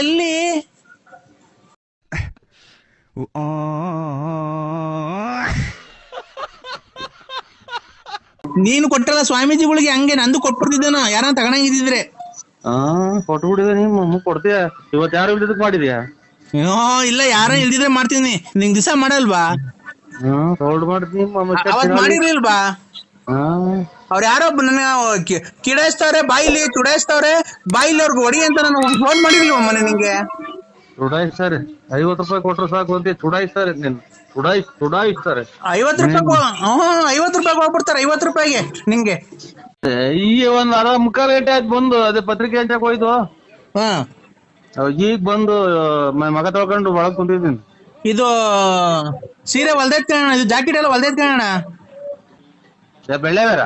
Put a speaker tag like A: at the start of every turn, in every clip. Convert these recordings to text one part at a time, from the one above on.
A: ಎಲ್ಲಿ? ನೀನು ಕೊಟ್ಟಲ್ಲ ಸ್ವಾಮೀಜಿಗಳಿಗೆ ಹಂಗೆ ನಂದು ಕೊಟ್ಬಿಡ್ತಿದ್ದೇನ ಯಾರನ್ನ ತಗೊಂಡಂಗಿದ್ರೆ
B: ಹಾ ಕೊಟ್ಬಿಟ್ಟಿದೆ ಕೊಡ್ತೀಯ? ಇವತ್ ಯಾರು ಇಲ್ದಿದ್ದಕ್ ಮಾಡಿದ್ಯಾ?
A: ಹ್ಮ್ ಇಲ್ಲ ಯಾರ ಇಲ್ದಿದ್ರೆ ಮಾಡ್ತೀನಿ. ನಿಂಗ್ ದಿವಸ ಮಾಡಲ್ವಾ?
B: ಹ್ಮ್ ಹೋಲ್ಡ್ ಮಾಡ್ತೀನಿ
A: ಮಾಡಿರ್ಲಿಲ್ವಾ?
B: ಹಾ.
A: ಅವ್ರ ಯಾರೋ ನನ್ನ ಕಿಡಾಯಿಸ್ತಾವ್ರೆ ಬಾಯಿಲಿ ತುಡಾಯಿಸ್ತಾವ್ರೆ ಬಾಯಿಲಿ ಅವ್ರಿಗೆ ಹೊಡಿ ಅಂತ ನಾನು ಫೋನ್ ಮಾಡಿದ್ವಿ ಮೊನ್ನೆ ನಿಂಗೆ?
B: ಚುಡಾಯಿಸ್ತಾರೆ ಐವತ್ ರೂಪಾಯಿ ಕೊಟ್ರು ಸಾಕು ಅಂತ ಚುಡಾಯಿಸ್ತಾರೆ ನಿನ್. ಚುಡಾಯಿಸ್ ಚುಡಾಯಿಸ್ತಾರೆ
A: ಐವತ್ ರೂಪಾಯಿ ಹ್ಮ್ ಐವತ್ ರೂಪಾಯಿ ಹೋಗ್ಬಿಡ್ತಾರೆ ಐವತ್ ರೂಪಾಯಿಗೆ ನಿಂಗೆ.
B: ಈ ಒಂದ್ ಅರ ಮುಖ ಗಂಟೆ ಆಯ್ತು ಬಂದು ಅದೇ ಪತ್ರಿಕೆ ಅಂತ ಹೋಯ್ತು
A: ಹ್ಮ್
B: ಈಗ ಬಂದು ಮಗ ತಗೊಂಡು ಒಳಗ್ ಕುಂತಿದ್ದೀನಿ.
A: ಇದು ಸೀರೆ ಹೊಲ್ದೈತ್ ಕಣ ಇದು ಜಾಕೆಟ್ ಎಲ್ಲ ಹೊಲ್ದೈತ್ ಕಣ
B: ಏ, ಬೆಳ್ಳೆ ಬೇರ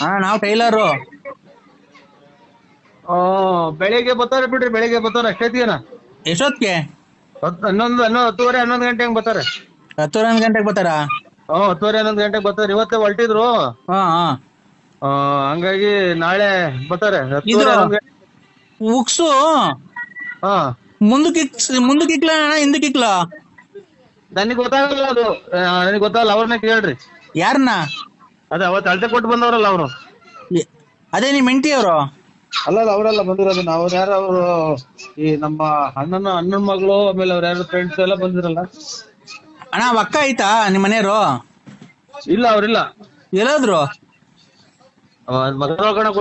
A: ಹಾ ನಾವ್ ಟೈಲರು.
B: ಓ ಬೆಳಿಗ್ಗೆ ಬರ್ತಾರೆ ಬಿಡ್ರಿ ಬೆಳಿಗ್ಗೆ ಬರ್ತಾರೆ ಅಷ್ಟೇನ
A: ಎಷ್ಟೊತ್ತಿಗೆ?
B: ಹತ್ತು ಹನ್ನೊಂದು ಹನ್ನೊಂದು ಹತ್ತುವರೆ ಹನ್ನೊಂದು ಗಂಟೆ ಹಂಗ್ ಬರ್ತಾರೆ.
A: ಹತ್ತುವರೆ ಹನ್ನೊಂದು ಗಂಟೆಗೆ ಬರ್ತಾರ?
B: ಹ್ಮ್ ಹತ್ತುವರೆ ಹನ್ನೊಂದು ಗಂಟೆಗೆ ಬರ್ತಾರೆ. ಇವತ್ತೇ ಹೊಲ್ಟಿದ್ರು.
A: ಹಾ ಹಾ.
B: ಆ, ಹಂಗಾಗಿ ನಾಳೆ ಬರ್ತಾರೆ. ಹತ್ತುವರೆ
A: ಇದು-
B: ಹನ್ನೊಂದು ಗಂಟೆ
A: ಉಕ್ಸು.
B: ಹಾ.
A: ಮುಂದಕ್ಕೆ ಮುಂದಕ್ಕೆ ಇಕ್ಲ ಅಣ್ಣ ಹಿಂದಕ್ಕೆ ಇಕ್ಲ
B: ನನಗೆ ಗೊತ್ತಾಗಲ್ಲ ಅದು. ನನಗೆ ಗೊತ್ತಾಗಲ್ಲ ಅವ್ರನ್ನ ಕೇಳ್ರಿ.
A: ಯಾರನ್ನ
B: ಅದೇ ಅವತ್ತು ಅಳತೆ ಕೊಟ್ಟು ಬಂದವರಲ್ಲ ಅವರು.
A: ಎ- ಅದೇ ನಿಮ್ ಹೆಂಡತಿ ಅವರು?
B: ಅಲ್ಲ ಅಲ್ಲ ಅವರೆಲ್ಲ ಬಂದಿರೋದು ಅವ್ರು ಯಾರು ಅವರು ಈ ನಮ್ಮ ಅಣ್ಣನ ಅಣ್ಣನ ಮಗಳು ಆಮೇಲೆ ಅವ್ರ ಯಾರು ಫ್ರೆಂಡ್ಸ್ ಎಲ್ಲ ಬಂದಿರಲ್ಲ.
A: ಅಣ್ಣ ಅವ್ ಅಕ್ಕ ಐತಾ ನಿಮ್ ಮನೆಯವರು?
B: ಇಲ್ಲ ಅವ್ರಿಲ್ಲ.
A: ಎಲ್ಲಾದ್ರು?
B: ಮಗನ ಮಗ ನೋಡ್ಕೊಳಕ್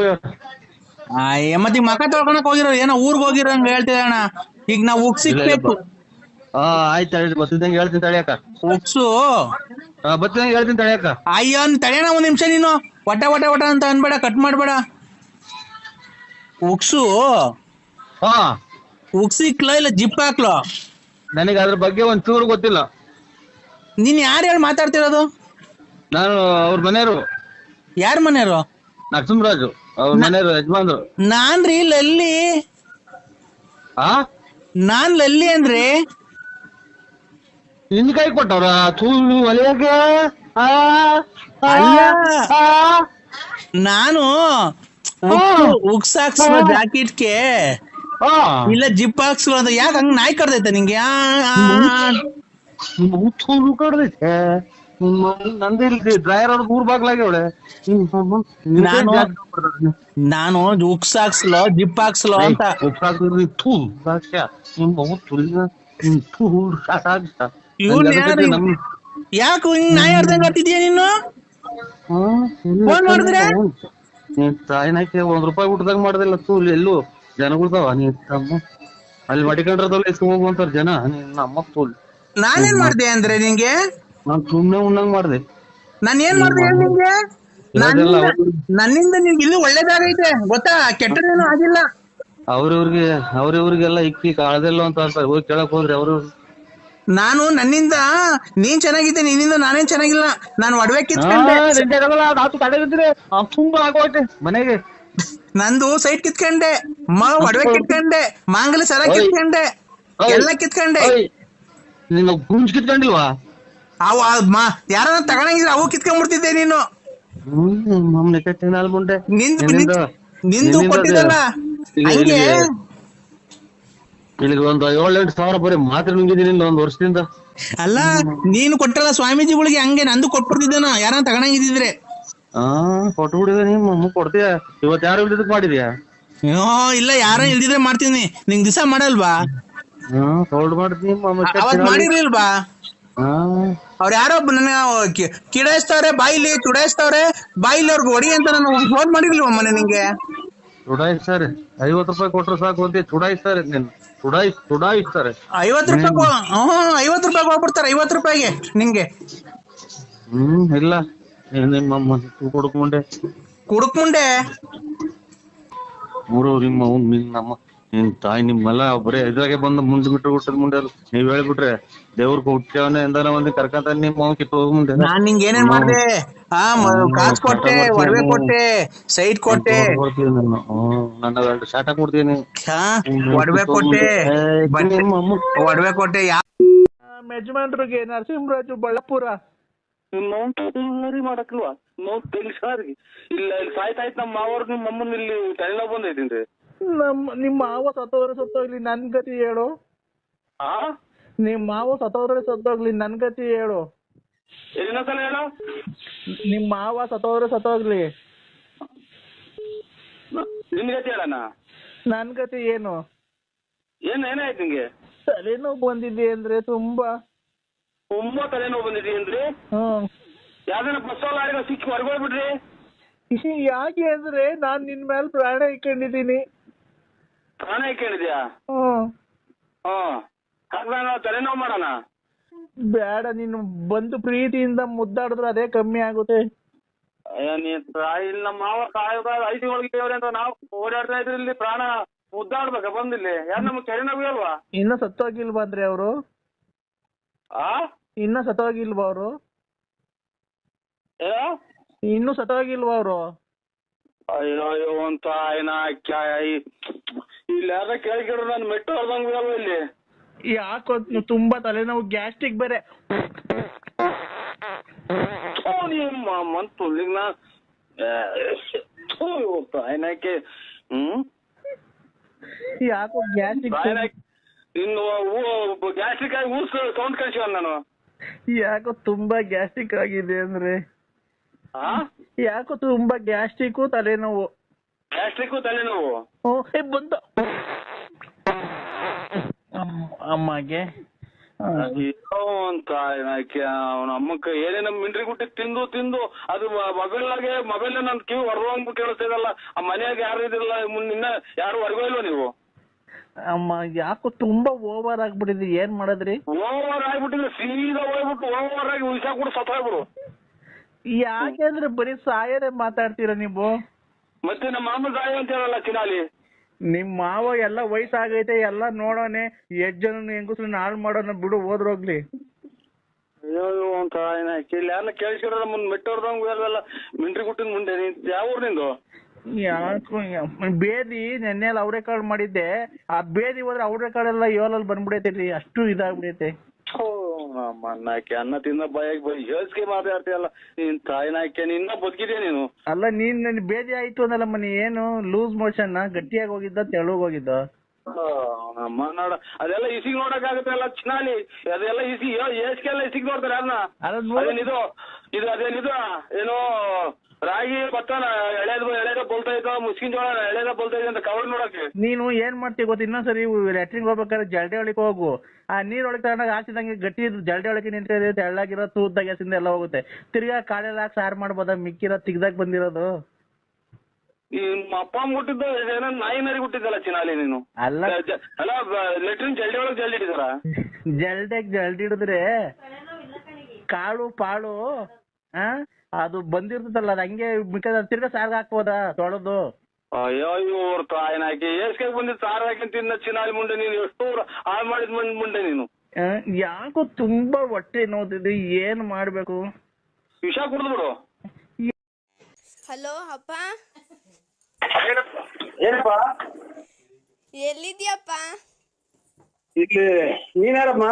B: ಆ
A: ಮತ್ತೆ ಈಗ ಮಕ ತೊಳ್ಕೊಳಕ್ ಹೋಗಿರೋ ಏನೋ ಊರ್ಗ್ ಹೋಗಿರೋ ಹಂಗ ಅಣ್ಣ. ಈಗ ನಾವು ಉಗ್ ಸಿಕ್ಬೇಕು
B: ಹಾ ಆಯ್ತು ಹೇಳಿ ಬತ್ತಿದಂಗೆ ಹೇಳ್ತೀನಿ ತಳಿಯಕ್ಕ
A: ಉಕ್ಸು
B: ಹಾ ಬತ್ತಿದಂಗೆ ಹೇಳ್ತೀನಿ ತಳಿಯಕ್ಕ
A: ಅಯ್ಯೋ ತಡೆಯಣ ಒಂದ್ ನಿಮಿಷ ನೀನು. ಒಟ್ಟ ವಟ ವಟ ಅಂತ ಅನ್ಬೇಡ ಕಟ್ ಮಾಡ್ಬೇಡ. ಉಕ್ಸು
B: ಹಾ.
A: ಉಕ್ಸಿಕ್ಲೋ ಇಲ್ಲ ಜಿಪ್ ಹಾಕ್ಲೋ?
B: ನನಗೆ ಅದ್ರ ಬಗ್ಗೆ ಒಂದ್ ಚೂರು ಗೊತ್ತಿಲ್ಲ.
A: ನೀನ್ ಯಾರು ಹೇಳಿ ಮಾತಾಡ್ತಿರೋದು?
B: ನಾನು ಅವ್ರ ಮನೆಯವರು.
A: ಯಾರ ಮನೆಯವರು?
B: ನರಸಿಂಹರಾಜು ಅವ್ರ ಮನೆಯವರು ಯಜಮಾನ್ರು.
A: ನಾನ್ ರೀ ಲಲ್ಲಿ.
B: ಆ?
A: ನಾನ್ ಲಲ್ಲಿ ಅಂದ್ರೆ
B: ನಿನ್ ಕೈ ಕೊಟ್ಟವ್ರ? ಆ ಆ,
A: ಅಲ್ಲ. ನಾನು ಉಕ್ಸ್ ಜಾಕೆಟ್ ಜಾಕೆಟ್ಗೆ. ಇಲ್ಲ ಜಿಪ್ ಹಾಕ್ಸೋ ಅಂತ. ಯಾಕೆ ಹಂಗ್ ನಾಯಿ ಕರ್ದೈತೆ ನಿಂಗೆ? ಆ, ಆ, ಆ.
B: ನಿಮ್ಮ ಚೂರು ಕಡ್ದೈತೆ? ನಿಮ್ಮ ನಂದು ಡ್ರೈಯರ್ ಅವ್ರ ಊರ್ ಬಾಗ್ಲಾಗ್ಯವಳೆ
A: ನಾನು- ನಾನು ಉಕ್ಸ್ ಹಾಕ್ಸ್ಲೋ ಜಿಪ್ ಹಾಕ್ಸ್ಲೋ ಅಂತ. ಇವ್ನ್ ಯಾರು? ಯಾಕೆ ಹಿಂಗ್ ನಾಯಿ ಆಡ್ದಂಗ್ ಆಡ್ತಿದ್ಯಾ ನೀನು? ಫೋನ್ ಮಾಡಿದ್ರೆ?
B: ತಾಯಿನಾಕಿ ಒಂದ್ ರೂಪಾಯಿ ಊಟದಾಗ ಮಾಡ್ದಿಲ್ಲ ತೂ ಎಲ್ಲೂ ಜನಗಳ್ದಾವ ನೀ ತಮ್ಮ. ಅಲ್ಲಿ ಮಡಿಕೊಂಡ್ರದಲ್ಲ ಎಸ್ಕೊಂಡ್ ಹೋಗುವಂತಾರ ಜನ ನಿನ್ನ ಅಮ್ಮ ತೂಲ್
A: ನಾನೇನ್ ಮಾಡ್ದೆ ಅಂದ್ರೆ ನಿಂಗೆ?
B: ನಾನ್ ಸುಮ್ನೆ ಉಣ್ಣಂಗ್ ಮಾಡ್ದೆ.
A: ನಾನ್ ಏನ್ ಮಾಡ್ದೆ ಹೇಳ್ ನಿಂಗೆ? ನನ್ನಿಂದ-
B: ನಿಂಗೆ
A: ಇಲ್ಲಿ ನಿನ್ಗೆ ಐತೆ ಗೊತ್ತಾ? ಕೆಟ್ಟದೇನು ಆಗಿಲ್ಲ.
B: ಅವ್ರಿವ್ರಿಗೆ ಅವ್ರಿವ್ರಿಗೆಲ್ಲ ಇಕ್ಕಿ ಕಾಳದೆಲ್ಲ ಅಂತ ಅಂತಾರೆ ಹೋಗಿ ಕೇಳಕ್ ಹೋದ್ರಿ ಅವ್ರು
A: ನಾನು ನನ್ನಿಂದ ನೀನ್ ಚೆನ್ನಾಗಿದ್ದೆ ನಿನ್ನಿಂದ ನಾನೇನ್ ಚೆನ್ನಾಗಿಲ್ಲ. ನಾನು ಒಡವೆ ಕಿತ್ಕೊಂಡೆ.
B: ತುಂಬಾ ಆಗೋಯ್ತೆ ಮನೆಗೆ.
A: ನಂದು ಸೈಟ್ ಕಿತ್ಕೊಂಡೆ ಮ ಒಡವೆ ಕಿತ್ಕೊಂಡೆ ಮಾಂಗಲ್ಯ ಸರ. ಕಿತ್ಕೊಂಡೆ. ಎಲ್ಲ ಕಿತ್ಕೊಂಡೆ.
B: ನಿನ್ನ ಗುಂಜ್ ಕಿತ್ಕೊಂಡಿಲ್ವಾ?
A: ಮಾ ಯಾರನ್ನ ತಗೊಂಡಂಗಿದ್ರೆ ಅವು ಕಿತ್ಕೊಂಡ್ಬಿಡ್ತಿದ್ದೆ ನೀನು. ನಿಂದು ನಿಂದು ಕೊಟ್ಟಿದ್ದಲ್ಲ. ಹಂಗೆ.
B: ಇಲ್ಲಿಗೆ ಒಂದು ಏಳೆಂಟು ಸಾವಿರ ಬರೀ ಮಾತ್ರ ನುಂಗಿದ್ದೀನಿ ಒಂದ್ ವರ್ಷದಿಂದ.
A: ಅಲ್ಲ ನೀನು ಕೊಟ್ಟಲ್ಲ ಸ್ವಾಮೀಜಿಗಳಿಗೆ ಹಂಗೆ ನಂದು ಕೊಟ್ಬಿಡ್ತಿದ್ದೇನ ಯಾರನ್ನ ತಗೊಂಡಂಗಿದ್ರೆ
B: ಹಾ ಕೊಟ್ಬಿಡಿದೆ ನೀನ್ ಮಮ್ಮ ಕೊಡ್ತೀಯ? ಇವತ್ ಯಾರು ಇಲ್ದಿದ್ದಕ್ ಮಾಡಿದ್ಯಾ?
A: ಅಯ್ಯೋ ಇಲ್ಲ ಯಾರ ಇಲ್ದಿದ್ರೆ ಮಾಡ್ತೀನಿ. ನಿಂಗ್ ದಿವಸ ಮಾಡಲ್ವಾ?
B: ಹಾ ಹೋಲ್ಡ್ ಮಾಡ್ತೀನಿ ಮಮ್ಮ
A: ಅವತ್ ಮಾಡಿರ್ಲಿಲ್ವಾ? ಅವ್ರ ಯಾರೋ ನನ್ನ ಕಿಡಾಯಿಸ್ತವ್ರೆ ಬಾಯಿಲಿ ಚುಡಾಯಿಸ್ತವ್ರೆ ಬಾಯಿಲಿ ಅವ್ರಿಗೆ ಹೊಡಿ ಅಂತ ನಾನು ಫೋನ್ ಮಾಡಿರ್ಲಿಲ್ವ ಮನೆ ನಿಂಗೆ?
B: ಚುಡಾಯಿಸ್ತಾರೆ ಐವತ್ ರೂಪಾಯಿ ಕೊಟ್ರೆ ಸಾಕು ಅಂತ ಚುಡಾಯಿಸ್ತಾರೆ ನಿನ್. ಚುಡಾಯಿಸ್ ಚುಡಾಯಿಸ್ತಾರೆ
A: ಐವತ್ ರೂಪಾಯಿ ಹ್ಮ್. ಐವತ್ ರೂಪಾಯಿ ಹೋಗ್ಬಿಡ್ತಾರೆ ಐವತ್ ರೂಪಾಯಿಗೆ ನಿಂಗೆ.
B: ಹ್ಮ್ ಇಲ್ಲ. ನಿಮ್ಮ ನಿಮ್ಮಮ್ಮ ಕೊಡಕ್ ಮುಂಡೆ
A: ಕುಡುಕ್ ಮುಂಡೆ
B: ಮೂರು ನಿಮ್ಮ ಅವ್ನ್ ನಿನ್ ನಮ್ಮ ನಿನ್ ತಾಯಿ ನಿಮ್ಮೆಲ್ಲ ಬರೀ ಇದ್ರಾಗೆ ಬಂದು ಮುಂದೆ ಬಿಟ್ಟು ಹುಟ್ಟದ ಮುಂದೆ ಅಲ್ಲ. ನೀವ್ ಹೇಳ್ಬಿಟ್ರೆ ದೇವ್ರ ಹುಟ್ಟವನೇ ಎಂದಾರ ಮಂದಿ ಕರ್ಕಂತ ನಿಮ್ಮ ಅವ್ನ್ ಕಿತ್ತು ಹೋಗ್ ಮುಂದೆ.
A: ನಾನ್ ನಿಂಗೆ ಏನೇನ್ ಮಾಡ್ದೆ? ಮ- ಕಾಸ್ ಕೊಟ್ಟೆ ಒಡವೆ ಕೊಟ್ಟೆ ಸೈಟ್ ಕೊಟ್ಟೆ.
B: ನನ್ನ ಎರಡು ಶಾಟ ಕೊಡ್ತೀನಿ.
A: ಹಾ ಒಡವೆ ಕೊಟ್ಟೆ.
B: ನಿಮ್ಮ
A: ಒಡವೆ ಕೊಟ್ಟೆ ಯಾ ಯಜಮಾನ್ರಿಗೆ ನರಸಿಂಹರಾಜು ಬಳ್ಳಾಪುರ.
C: ನೋವು ಮಾಡಕ್ಲ್ವಾ? ನೋವು ತೆಗಿಸಾರಿ ಇಲ್ಲ ಇಲ್ಲಿ ಸಾಯ್ತಾಯ್ತು ನಮ್ಮ ಮಾವರ್ ನಿಮ್ಮ ಅಮ್ಮನ ಇಲ್ಲಿ ತಲೆನೋವು ಬಂದೈತಿನ್ರಿ?
D: ನಮ್ಮ ನಿಮ್ಮ ಮಾವ ಸತ್ತೋದ್ರೆ ಸತ್ತೋಗ್ಲಿ ನನ್ ಗತಿ ಹೇಳು.
C: ಆ?
D: ನಿಮ್ ಮಾವ ಸತ್ತೋದ್ರೆ ಸತ್ತೋಗ್ಲಿ ನನ್ ಗತಿ ಹೇಳು.
C: ಇನ್ನೊಂದ್ಸಲ ಹೇಳು.
D: ನಿಮ್ ಮಾವ ಸತ್ತೋದ್ರೆ ಸತ್ತೋಗ್ಲಿ.
C: ನಿನ್ ಗತಿ ಹೇಳಣ್ಣ.
D: ನನ್ ಗತಿ ಏನು?
C: ಏನ್ ಏನಾಯ್ತು ನಿಂಗೆ?
D: ತಲೆನೋವು ಬಂದಿದೆ ಅಂದ್ರೆ ತುಂಬಾ.
C: ತುಂಬಾ ತಲೆನೋವು ಬಂದಿದೆ ಅಂದ್ರೆ?
D: ಹ್ಮ್
C: ಯಾವ್ದಾನ ಬಸ್ ಲಾರಿಗ ಸಿಕ್ಕಿ ಹೊರಗೋಗ್ಬಿಟ್ರಿ
D: ಯಾಕೆ ಅಂದ್ರೆ ನಾನ್ ನಿನ್ ಮೇಲೆ ಪ್ರಾಣ ಇಟ್ಕೊಂಡಿದೀನಿ
C: ಪ್ರಾಣ ಇಟ್ಕೊಂಡಿದ್ಯಾ
D: ಹ್ಮ್
C: ಹ್ಮ್ ಹಾಗಾದ್ರೆ ನಾವು ತಲೆನೋವು ಮಾಡೋಣ.
D: ಬೇಡ ನೀನು ಬಂದು ಪ್ರೀತಿಯಿಂದ ಮುದ್ದಾಡಿದ್ರೆ ಅದೇ ಕಮ್ಮಿ ಆಗುತ್ತೆ.
C: ಅಯ್ಯೋ ನೀ ತಾಯಿ ಇಲ್ಲಿ ನಮ್ಮ ಮಾವ ಐದು ಅವ್ರೆ ಅಂತ ನಾವು ಓಡಾಡ್ತಾ ಇದ್ರೆ ಇಲ್ಲಿ ಪ್ರಾಣ ಮುದ್ದಾಡ್ಬೇಕ ಬಂದಿಲ್ಲಿ ಯಾರು ನಮ್ಗೆ ತಲೆನೋವು ಅಲ್ವಾ
D: ಇನ್ನ ಸತ್ತೋಗಿಲ್ವಾ ಅಂದ್ರೆ ಅವರು?
C: ಆ?
D: ಇನ್ನ ಸತ್ತೋಗಿಲ್ವಾ ಅವರು? ಇನ್ನು ಸತ್ತೋಗಿಲ್ವಾ ಅವರು?
C: ಅಯ್ಯೋ ಅಯ್ಯೋ ಅಂತ ಏನ ಇಲ್ಲಿ ಯಾರ ಕೇಳ್ಕಿಡ್ರು ನಾನು ಮೆಟ್ಟು ಹೊಡೆದಂಗ ಇಲ್ಲಿ?
D: ಯಾಕೋ ತುಂಬಾ ತಲೆನೋವು ಗ್ಯಾಸ್ಟ್ರಿಕ್ ಬೇರೆ.
C: ನಿಮ್ಮ ಮಂತು ತಾಯಿನಾಕೆ ಹ್ಮ್?
D: ಯಾಕೋ ಗ್ಯಾಸ್ಟ್ರಿಕ್
C: ಇನ್ನು ಗ್ಯಾಸ್ಟ್ರಿಕ್ ಆಗಿ ಊಸ್ ಸೌಂಡ್ ಕಳ್ಸಿವ ನಾನು.
D: ಯಾಕೋ ತುಂಬಾ ಗ್ಯಾಸ್ಟ್ರಿಕ್ ಆಗಿದೆ ಅಂದ್ರೆ.
C: ಆ?
D: ಯಾಕೋ ತುಂಬಾ ಗ್ಯಾಸ್ಟ್ರಿಕ್ ತಲೆನೋವು.
C: ಗ್ಯಾಸ್ಟ್ರಿಕ್ ತಲೆನೋವು?
D: ಅಮ್ಮ- ಅಮ್ಮಗೆ.
C: ಅಂತ ಅವನ ಅಮ್ಮಕ್ಕ ಏನೇನ ಮಿಂಡ್ರಿ ಗುಟ್ಟಿ ತಿಂದು ತಿಂದು ಅದು ಮೊಬೈಲ್ನಾಗೆ ಮೊಬೈಲ್ ನನ್ ಕಿವಿ ಹೊರಗೋಗ್ಬಿಟ್ಟು ಕೇಳಿಸ್ತಿದಲ್ಲ ಆ ಮನ್ಯಾಗ ಯಾರು ಇದಿಲ್ಲ ಮುನ್ನ ಯಾರು ಹೊರಗೋ ಇಲ್ವಾ ನೀವು?
D: ಅಮ್ಮ ಯಾಕೋ ತುಂಬಾ ಓವರ್ ಆಗ್ಬಿಟ್ಟಿದ್ರಿ ಏನ್ ಮಾಡದ್ರಿ?
C: ಓವರ್ ಆಗ್ಬಿಟ್ಟಿದ್ರೆ ಸೀದಾ ಹೋಗ್ಬಿಟ್ಟು ಓವರ್ ಆಗಿ ಉಯ್ಸಾಕ್ಬಿಟ್ಟು ಸತ್ತೋಗ್ಬಿಡು
D: ಯಾಕೆಂದ್ರೆ ಬರೀ ಸಾಯರೇ ಮಾತಾಡ್ತೀರಾ ನೀವು?
C: ಮತ್ತೆ ನಮ್ಮ ಮಾಮ ಸಾಯ ಅಂತ ಹೇಳಲ್ಲ ಚಿನಾಲಿ?
D: ನಿಮ್ ಮಾವ ಎಲ್ಲ ವಯಸ್ಸಾಗೈತೆ ಎಲ್ಲ ನೋಡೋನೆ ಎಷ್ಟ್ ಜನ ಹೆಂಗಸ್ರನ್ನ ಹಾಳು ಮಾಡೋಣ ಬಿಡು ಹೋದ್ರೋಗ್ಲಿ
C: ಅಯ್ಯೋ ಅಂತ ಏನಕ್ಕೆ ಇಲ್ಲಿ ಯಾರನ್ನ ಕೇಳಿಸಿರೋ ಮುಂದ್ ಮೆಟ್ಟೋರ್ದಂಗ ಎಲ್ಲ ಮಿಂಡ್ರಿ ಗುಟ್ಟಿನ ಮುಂದೆ ನೀನ್ ಯಾವ ಊರ್ ನಿಂದು?
D: ಯಾಕೋ ಯಪ್ಪ, ಬೇದಿ ನೆನ್ನೆಲ್ಲ ಅವ್ರೆಕಾಳು ಮಾಡಿದ್ದೆ. ಆ ಬೇದಿ ಹೋದ್ರೆ ಅವ್ರೆ ಅವ್ರೆಕಾಳೆಲ್ಲ ಏಳಲ್ಲಿ ಬಂದ್ಬಿಡೈತೆ ಅಷ್ಟು ಇದಾಗ್ಬಿಡೈತೆ.
C: ಥೂ, ನಮ್ಮ ಅಣ್ಣಾಕೆ ಅನ್ನ ತಿನ್ನ ಬಾಯಾಗಿ ಹೇಳ್ಸ್ಕೆ ಮಾತಾಡ್ತೀಯಲ್ಲ. ನೀನ್ ತಾಯಿನಾಕೆ ನಿನ್ನ ಬದುಕಿದ್ಯಾ ನೀನು.
D: ಅಲ್ಲ ನೀನ್ ನನ್ ಬೇದಿ ಆಯ್ತು ಅಂದಲ್ಲ ಮನಿ ಏನು ಲೂಸ್ ಮೋಷನ್ ಗಟ್ಟಿಯಾಗಿ ಹೋಗಿದ್ದ ತೆಳುಗ್ ಹೋಗಿದ್ದ?
C: ಆ, ನಮ್ಮ ನೋಡ ಅದೆಲ್ಲ ಇಸಿಗ್ ನೋಡಕ್ ಆಗುತ್ತೆ ಅಲ್ಲ ಚಿನಾಲಿ ಅದೆಲ್ಲ ಇಸಿ ಏಸ್ಗೆಲ್ಲ ಇಸಿಗ್ ನೋಡ್ತಾರೆ
D: ಅನ್ನ
C: ಅದೇನಿದು ಇದು ಅದೇನಿದು ಏನೋ ರಾಗಿ ಭತ್ತನ ಎಳೆದ ಎಳೆದ ಬೋಲ್ತಾ ಇದ್ದ ಮುಸ್ಕಿನ್ ಜೋಳ ಎಳೆದ ಬೋಲ್ತಾ ಇದೆ ಅಂತ ಕವರ್ ನೋಡಕ್ಕೆ.
D: ನೀನು ಏನ್ ಮಾಡ್ತೀವಿ ಗೊತ್ತ ಇನ್ನೊಂದ್ಸರಿ ಲ್ಯಾಟ್ರಿನ್ ಹೋಗ್ಬೇಕಾದ್ರೆ ಜಲ್ಡಿ ಒಳಗೆ ಹೋಗು. ಆ ನೀರ್ ಒಳಗೆ ತಗೊಂಡಾಗ ಹಾಕಿದಂಗೆ ಗಟ್ಟಿ ಜಲ್ಡಿ ಒಳಗೆ ನಿಂತಿದೆ ತೆಳ್ಳಗಿರೋ ತೂದ್ದಾಗ ಗ್ಯಾಸಿಂದ ಎಲ್ಲ ಹೋಗುತ್ತೆ. ತಿರ್ಗಾ ಕಾಳೆಲ್ಲ ಹಾಕಿ ಸಾರು ಮಾಡ್ಬೋದ ಮಿಕ್ಕಿರೋ ತಿಗ್ದಾಗ ಬಂದಿರೋದು?
C: ನಿಮ್ಮ ಅಪ್ಪ ಅಮ್ಮ ಹುಟ್ಟಿದ್ದು ಏನೋ ನಾಯಿ ನರಿ ಹುಟ್ಟಿದ್ದಲ್ಲ ಚಿನಾಲಿ ನೀನು.
D: ಅಲ್ಲ.
C: ಅಲ್ಲ ಲೆಟ್ರಿನ್ ಜಲ್ಡಿ ಒಳಗೆ ಜಲ್ಡಿ ಹಿಡಿದ್ರ
D: ಜಲ್ಡಿಯಾಗ ಜಲ್ಡಿ ಹಿಡಿದ್ರೆ ಕಾಳು ಪಾಳು ಆ? ಅದು ಬಂದಿರ್ತದಲ್ಲ ಅದು ಹಂಗೆ ಮಿಕ್ಕದ ತಿರ್ಗಾ ಸಾರ್ಗೆ ಹಾಕ್ಬೋದಾ ತೊಳೆದು?
C: ಅಯ್ಯೋ ಇವ್ರ ತಾಯಿನಾಕಿ ಏಸ್ಗೆ ಬಂದಿದ್ದು ಸಾರ್ ಹಾಕಿ ತಿನ್ನ ಚಿನಾಲಿ ಮುಂಡೆ ನೀನು ಎಷ್ಟು ಹಾಳು ಮಾಡಿದ ಮುಂಡೆ ಮುಂಡೆ ನೀನು.
D: ಆ, ಯಾಕೋ ತುಂಬಾ ಹೊಟ್ಟೆ ನೋವ್ತಿದೆ ಏನ್ ಮಾಡ್ಬೇಕು?
C: ವಿಷ ಕುಡ್ದು ಬಿಡು.
E: ಹಲೋ ಅಪ್ಪ?
C: ಏನಪ್ಪ?
E: ಎಲ್ಲಿದ್ಯಪ್ಪ?
C: ಇಲ್ಲಿ ನೀನ್ಯಾರಮ್ಮ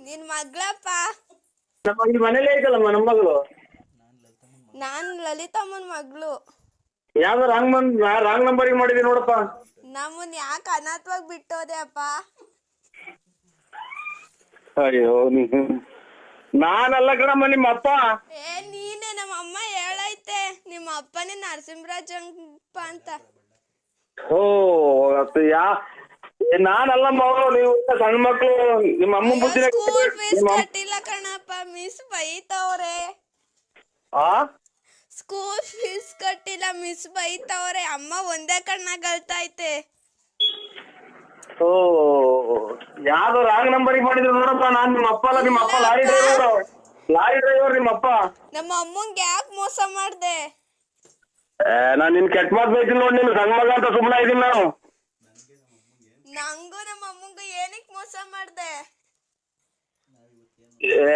E: ನಿನ್ ಮಗಳಪ್ಪ.
C: ನಮ್ಮ ಇಲ್ಲಿ ಮನೇಲೆ ಐತಲ್ಲಮ್ಮ ನಮ್ಮ ಮಗಳು.
E: ನಾನ್ ಲಲಿತಮ್ಮನ್ ಮಗಳು.
C: ಯಾವ್ದು ರಾಂಗ್ ಮನ್ ರಾಂಗ್ ನಂಬರಿಗೆ ಮಾಡಿದೀನಿ ನೋಡಪ್ಪ.
E: ನಮ್ಮನ್ ಯಾಕೆ ಅನಾಥವಾಗಿ ಬಿಟ್ಟೋದೆ ಅಪ್ಪ?
C: ಅಯ್ಯೋ ನೀನು. ನಾನಲ್ಲ ಕಣಮ್ಮ ನಿಮ್ಮ ಅಪ್ಪ.
E: ಏ ನೀನೆ ನಮ್ಮ ಅಮ್ಮ ಹೇಳೈತೆ. ನಿಮ್ಮ ಅಪ್ಪನೇ ನರಸಿಂಹರಾಜಪ್ಪ ಅಂತ.
C: ಓ ಅದು ಯಾ ಏ, ನಾನಲ್ಲಮ್ಮ ಅವ್ರು ನೀವು ಸಣ್ಣ ಮಕ್ಳು ನಿಮ್ಮ ಅಮ್ಮ ಬುದ್ಧಿನ
E: ಸ್ಕೂಲ್ ಫೀಸ್
C: ನಿಮ್ಮ ಅಮ್ಮ-
E: ಕಟ್ಟಿಲ್ಲ ಕಣಪ್ಪ ಮಿಸ್ ಬೈತವ್ರೆ.
C: ಆ?
E: ಸ್ಕೂಲ್ ಫೀಸ್ ಕಟ್ಟಿಲ್ಲ ಮಿಸ್ ಬೈತವ್ರೆ. ಅಮ್ಮ ಒಂದೇ ಕಣ್ಣಾಗ ಅಳ್ತೈತೆ
C: ಓ ಯಾವ್ದೋ ರಾಂಗ್ ನಂಬರ್ ಮಾಡಿದ್ರು ನೋಡಪ್ಪ. ನಾನ್ ನಿಮ್ಮ ಅಪ್ಪ ಅಲ್ಲ ನಿಮ್ಮ ಅಪ್ಪ ಲಾರಿ ಡ್ರೈವರ್ ಲಾರಿ ಡ್ರೈವರ್ ನಿಮ್ಮ ಅಪ್ಪ.
E: ನಮ್ಮ ಅಮ್ಮಂಗೆ ಯಾಕೆ ಮೋಸ ಮಾಡ್ದೆ?
C: ಏ, ನಾನ್ ನಿನ್ ಕೆಟ್ಟ ಮಾತು ಬೈತೀನಿ ನೋಡಿ ನೀನು ಸಣ್ಣ ಮಗ ಅಂತ ಸುಮ್ಮನೆ ಇದೀನಿ ನಾನು.
E: ನಂಗೂ ನಮ್ಮ ಅಮ್ಮಂಗೂ ಏನಕ್ಕೆ ಮೋಸ ಮಾಡ್ದೆ?
C: ಏ,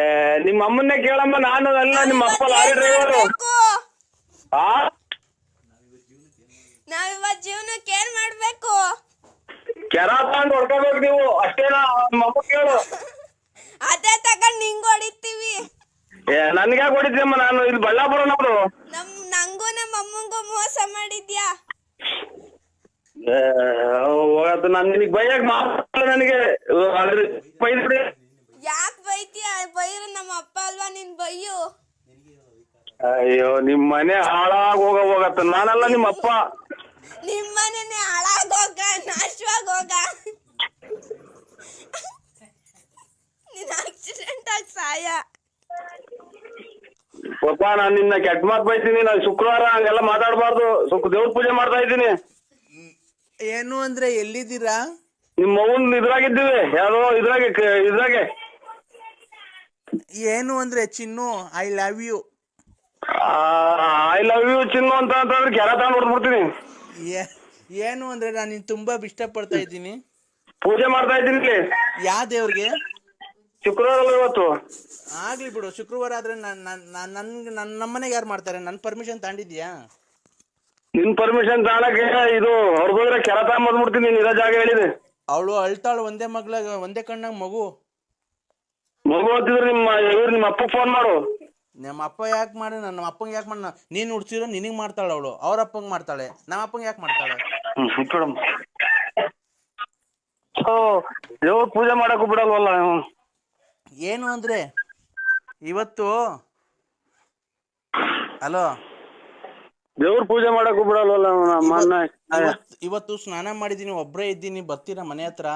C: ನಿಮ್ಮ ಅಮ್ಮನ್ನೇ ಕೇಳಮ್ಮ. ನಾನು ಅಲ್ಲ ನಿಮ್ಮ ಅಪ್ಪ ಲಾರಿ ಡ್ರೈವರ್
E: ಮಾಡ್ಬೇಕು? ನಾವಿವತ್ ಜೀವನಕ್ಕೆ ಏನ್ ಮಾಡ್ಬೇಕು?
C: ಕೆರ ತಂದ್ ಹೊಡ್ಕೋಬೇಕು ನೀವು. ಅಷ್ಟೇನಾ? ಕೇಳು.
E: ಅದೇ ತಗೊಂಡ್ ನಿಂಗ್ ಹೊಡಿತೀವಿ.
C: ಏ ನನ್ಗೆ ಹೊಡಿತೀಯಮ್ಮ ನಾನು? ಇಲ್ಲಿ ಬಳ್ಳಾಪುರ ನಮ್ದು.
E: ನಮ್ ನಂಗೂ ನಮ್ಮ ಅಮ್ಮಂಗೂ ಮೋಸ ಮಾಡಿದ್ಯಾ?
C: ಏ, ಹೋಗತ್ತ. ನಾನ್ ನಿನಗ್ ಬೈಯಕ್ ಮಾತ್ರ ನನಗೆ. ಅದ್ರ ಬೈದ್ಬಿಡಿ.
E: ಯಾಕ್ ಬೈತೀಯ? ಬೈರು ನಮ್ಮ ಅಪ್ಪ ಅಲ್ವಾ ನಿನ್ ಬೈಯು?
C: ಅಯ್ಯೋ ನಿಮ್ ಮನೆ ಹಾಳಾಗ್ ಹೋಗ ಹೋಗತ್ತ. ನಾನಲ್ಲ ನಿಮ್ಮ ಅಪ್ಪ.
E: ನಿಮ್ಮನೆ ಹಾಳಾಗೋಗ ನಾಶವಾಗೋಗ ನೀನ್ ಆಕ್ಸಿಡೆಂಟ್ ಆಗಿ ಸಾಯ.
C: ಪಪ್ಪ ನಾನ್ ನಿನ್ನ ಕೆಟ್ಟ ಮಾತ್ ಬೈತೀನಿ. ನಾನು ಶುಕ್ರವಾರ ಹಂಗೆಲ್ಲ ಮಾತಾಡಬಾರ್ದು. ಸ್ವಲ್ಪ ದೇವ್ರ ಪೂಜೆ ಮಾಡ್ತಾ ಇದ್ದೀನಿ.
A: ಏನು ಅಂದ್ರೆ ಎಲ್ಲಿದ್ದೀರಾ?
C: ನಿಮ್ಮ ಮಗನ್ ಇದ್ರಾಗಿದ್ದೀವಿ. ಯಾವ್ದೋ ಇದ್ರಾಗೆ ಕ- ಇದ್ರಾಗೆ.
A: ಏನು ಅಂದ್ರೆ Chinnu I love you
C: I love you Chinnu ಅಂತ ಅಂತಂದ್ರೆ ಕೆರ ತಗೊಂಡ್ ಹೊಡ್ಬಿಡ್ತೀನಿ
A: ಏನು ಅಂದ್ರೆ ನಾನು ನಿನ್ ತುಂಬಾ ಇಷ್ಟಪಡ್ತಾ ಇದ್ದೀನಿ.
C: ಪೂಜೆ ಮಾಡ್ತಾ ಇದ್ದೀನಿ ಇಲ್ಲಿ.
A: ಯಾ ದೇವ್ರಿಗೆ?
C: ಶುಕ್ರವಾರ ಇವತ್ತು.
A: ಆಗ್ಲಿ ಬಿಡು ಶುಕ್ರವಾರ ಆದ್ರೆ ನನ್ ನನ್ಗೆ ನನ್ನ ನಮ್ಮನೆಗೆ ಯಾರು ಮಾಡ್ತಾರೆ? ನನ್ನ ಪರ್ಮಿಷನ್ ತಗೊಂಡಿದ್ಯಾ
C: ನಿನ್ ಪರ್ಮಿಷನ್ ತಗೊಳಕ್ಕೆ ಇದು ಹೊರಗೋದ್ರೆ ಕೆರ ತಗೊಂಡ್ಬಿಡ್ತೀನಿ ನೀನ್ ಇರೋ ಜಾಗ ಹೇಳಿದೆ.
A: ಅವಳು ಅಳ್ತಾಳು ಒಂದೇ ಮಗ್ಳ ಒಂದೇ ಕಣ್ಣಾಗ ಮಗು.
C: ಮಗು ಅಂತಿದ್ರೆ ನಿಮ್ಮ ಇವ್ರು ನಿಮ್ಮ ಅಪ್ಪ ಫೋನ್ ಮಾಡು.
A: ನಮ್ಮ ಅಪ್ಪ ಯಾಕೆ ಮಾಡಿ ನಮ್ಮ ಅಪ್ಪಂಗೆ ಯಾಕೆ ಮಾಡ ನೀನು ಹುಡ್ಸಿರೋ ನಿನಗ್ ಮಾಡ್ತಾಳ ಅವಳು. ಅವ್ರ ಅಪ್ಪಂಗೆ ಮಾಡ್ತಾಳೆ. ನಮ್ಮ ಅಪ್ಪಂಗೆ ಯಾಕೆ ಮಾಡ್ತಾಳೆ.
C: ದೇವ್ರ ಪೂಜೆ ಮಾಡಕ್ಕೂ ಬಿಡಲ್ವಲ್ಲ
A: ಏನು ಅಂದ್ರೆ ಇವತ್ತು ಹಲೋ?
C: ದೇವ್ರ ಪೂಜೆ ಮಾಡಕ್ಕೂ ಬಿಡಲ್ವಲ್ಲ ಇವ್ನು, ನಮ್ಮ ಅಣ್ಣ
A: ಇವತ್ತು ಸ್ನಾನ ಮಾಡಿದೀನಿ ಒಬ್ರೇ ಇದ್ದೀನಿ ಬರ್ತೀರಾ ಮನೆ ಹತ್ರ.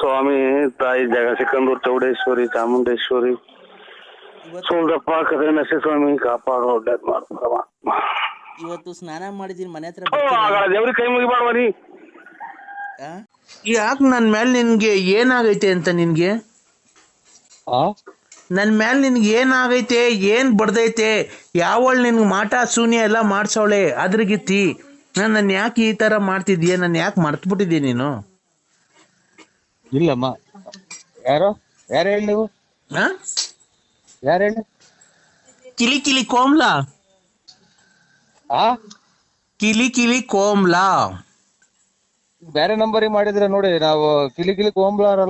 C: ಸ್ವಾಮಿ ತಾಯಿ ಜಗ ಸಿಕ್ಕಂದೂರ್ ಚೌಡೇಶ್ವರಿ ಚಾಮುಂಡೇಶ್ವರಿ. ಸೋಲ್ದಪ್ಪ ಕದೇನಸಿ ಸ್ವಾಮಿ ಕಾಪಾಡೋ ಒಳ್ಳೇದ್ ಮಾಡ್ತಾರವ
A: ಇವತ್ತು ಸ್ನಾನ ಮಾಡಿದೀನಿ ಮನೆ ಹತ್ರ
C: ದೇವ್ರಿಗೆ ಕೈ ಮುಗಿಬಾರ್ವ ನೀ.
A: ಯಾಕೆ ನನ್ನ ಮೇಲೆ ನಿನ್ಗೆ ಏನಾಗೈತೆ ಅಂತ ನಿನ್ಗೆ?
B: ಆ?
A: ನನ್ನ ಮೇಲೆ ನಿನ್ಗೆ ಏನಾಗೈತೆ ಏನ್ ಬಡ್ದೈತೆ ಯಾವಳು ನಿನ್ಗೆ ಮಾಟ ಶೂನ್ಯ ಎಲ್ಲ ಮಾಡ್ಸವಳೆ ಅದ್ರಗಿತ್ತಿ. ನಾನು ನನ್ನ ಯಾಕೆ ಈ ತರ ಮಾಡ್ತಿದ್ಯಾ ನಾನು ಯಾಕೆ ಮರ್ತ್ಬಿಟ್ಟಿದ್ಯಾ ನೀನು?
B: ಇಲ್ಲಮ್ಮ. ಯಾರೋ? ಯಾರು ಹೇಳಿ ನೀವು?
A: ಆ?
B: ಯಾರು ಹೇಳಿ
A: ಕಿಲಿ ಕಿಲಿ ಕೋಮ್ಲಾ.
B: ಆ?
A: ಕಿಲಿ ಕಿಲಿ ಕೋಮ್ಲಾ.
B: ಬೇರೆ ನಂಬರ್ ಮಾಡಿದ್ರೆ ನೋಡಿ ನಾವು ಕಿಲಿ ಕಿಲಿ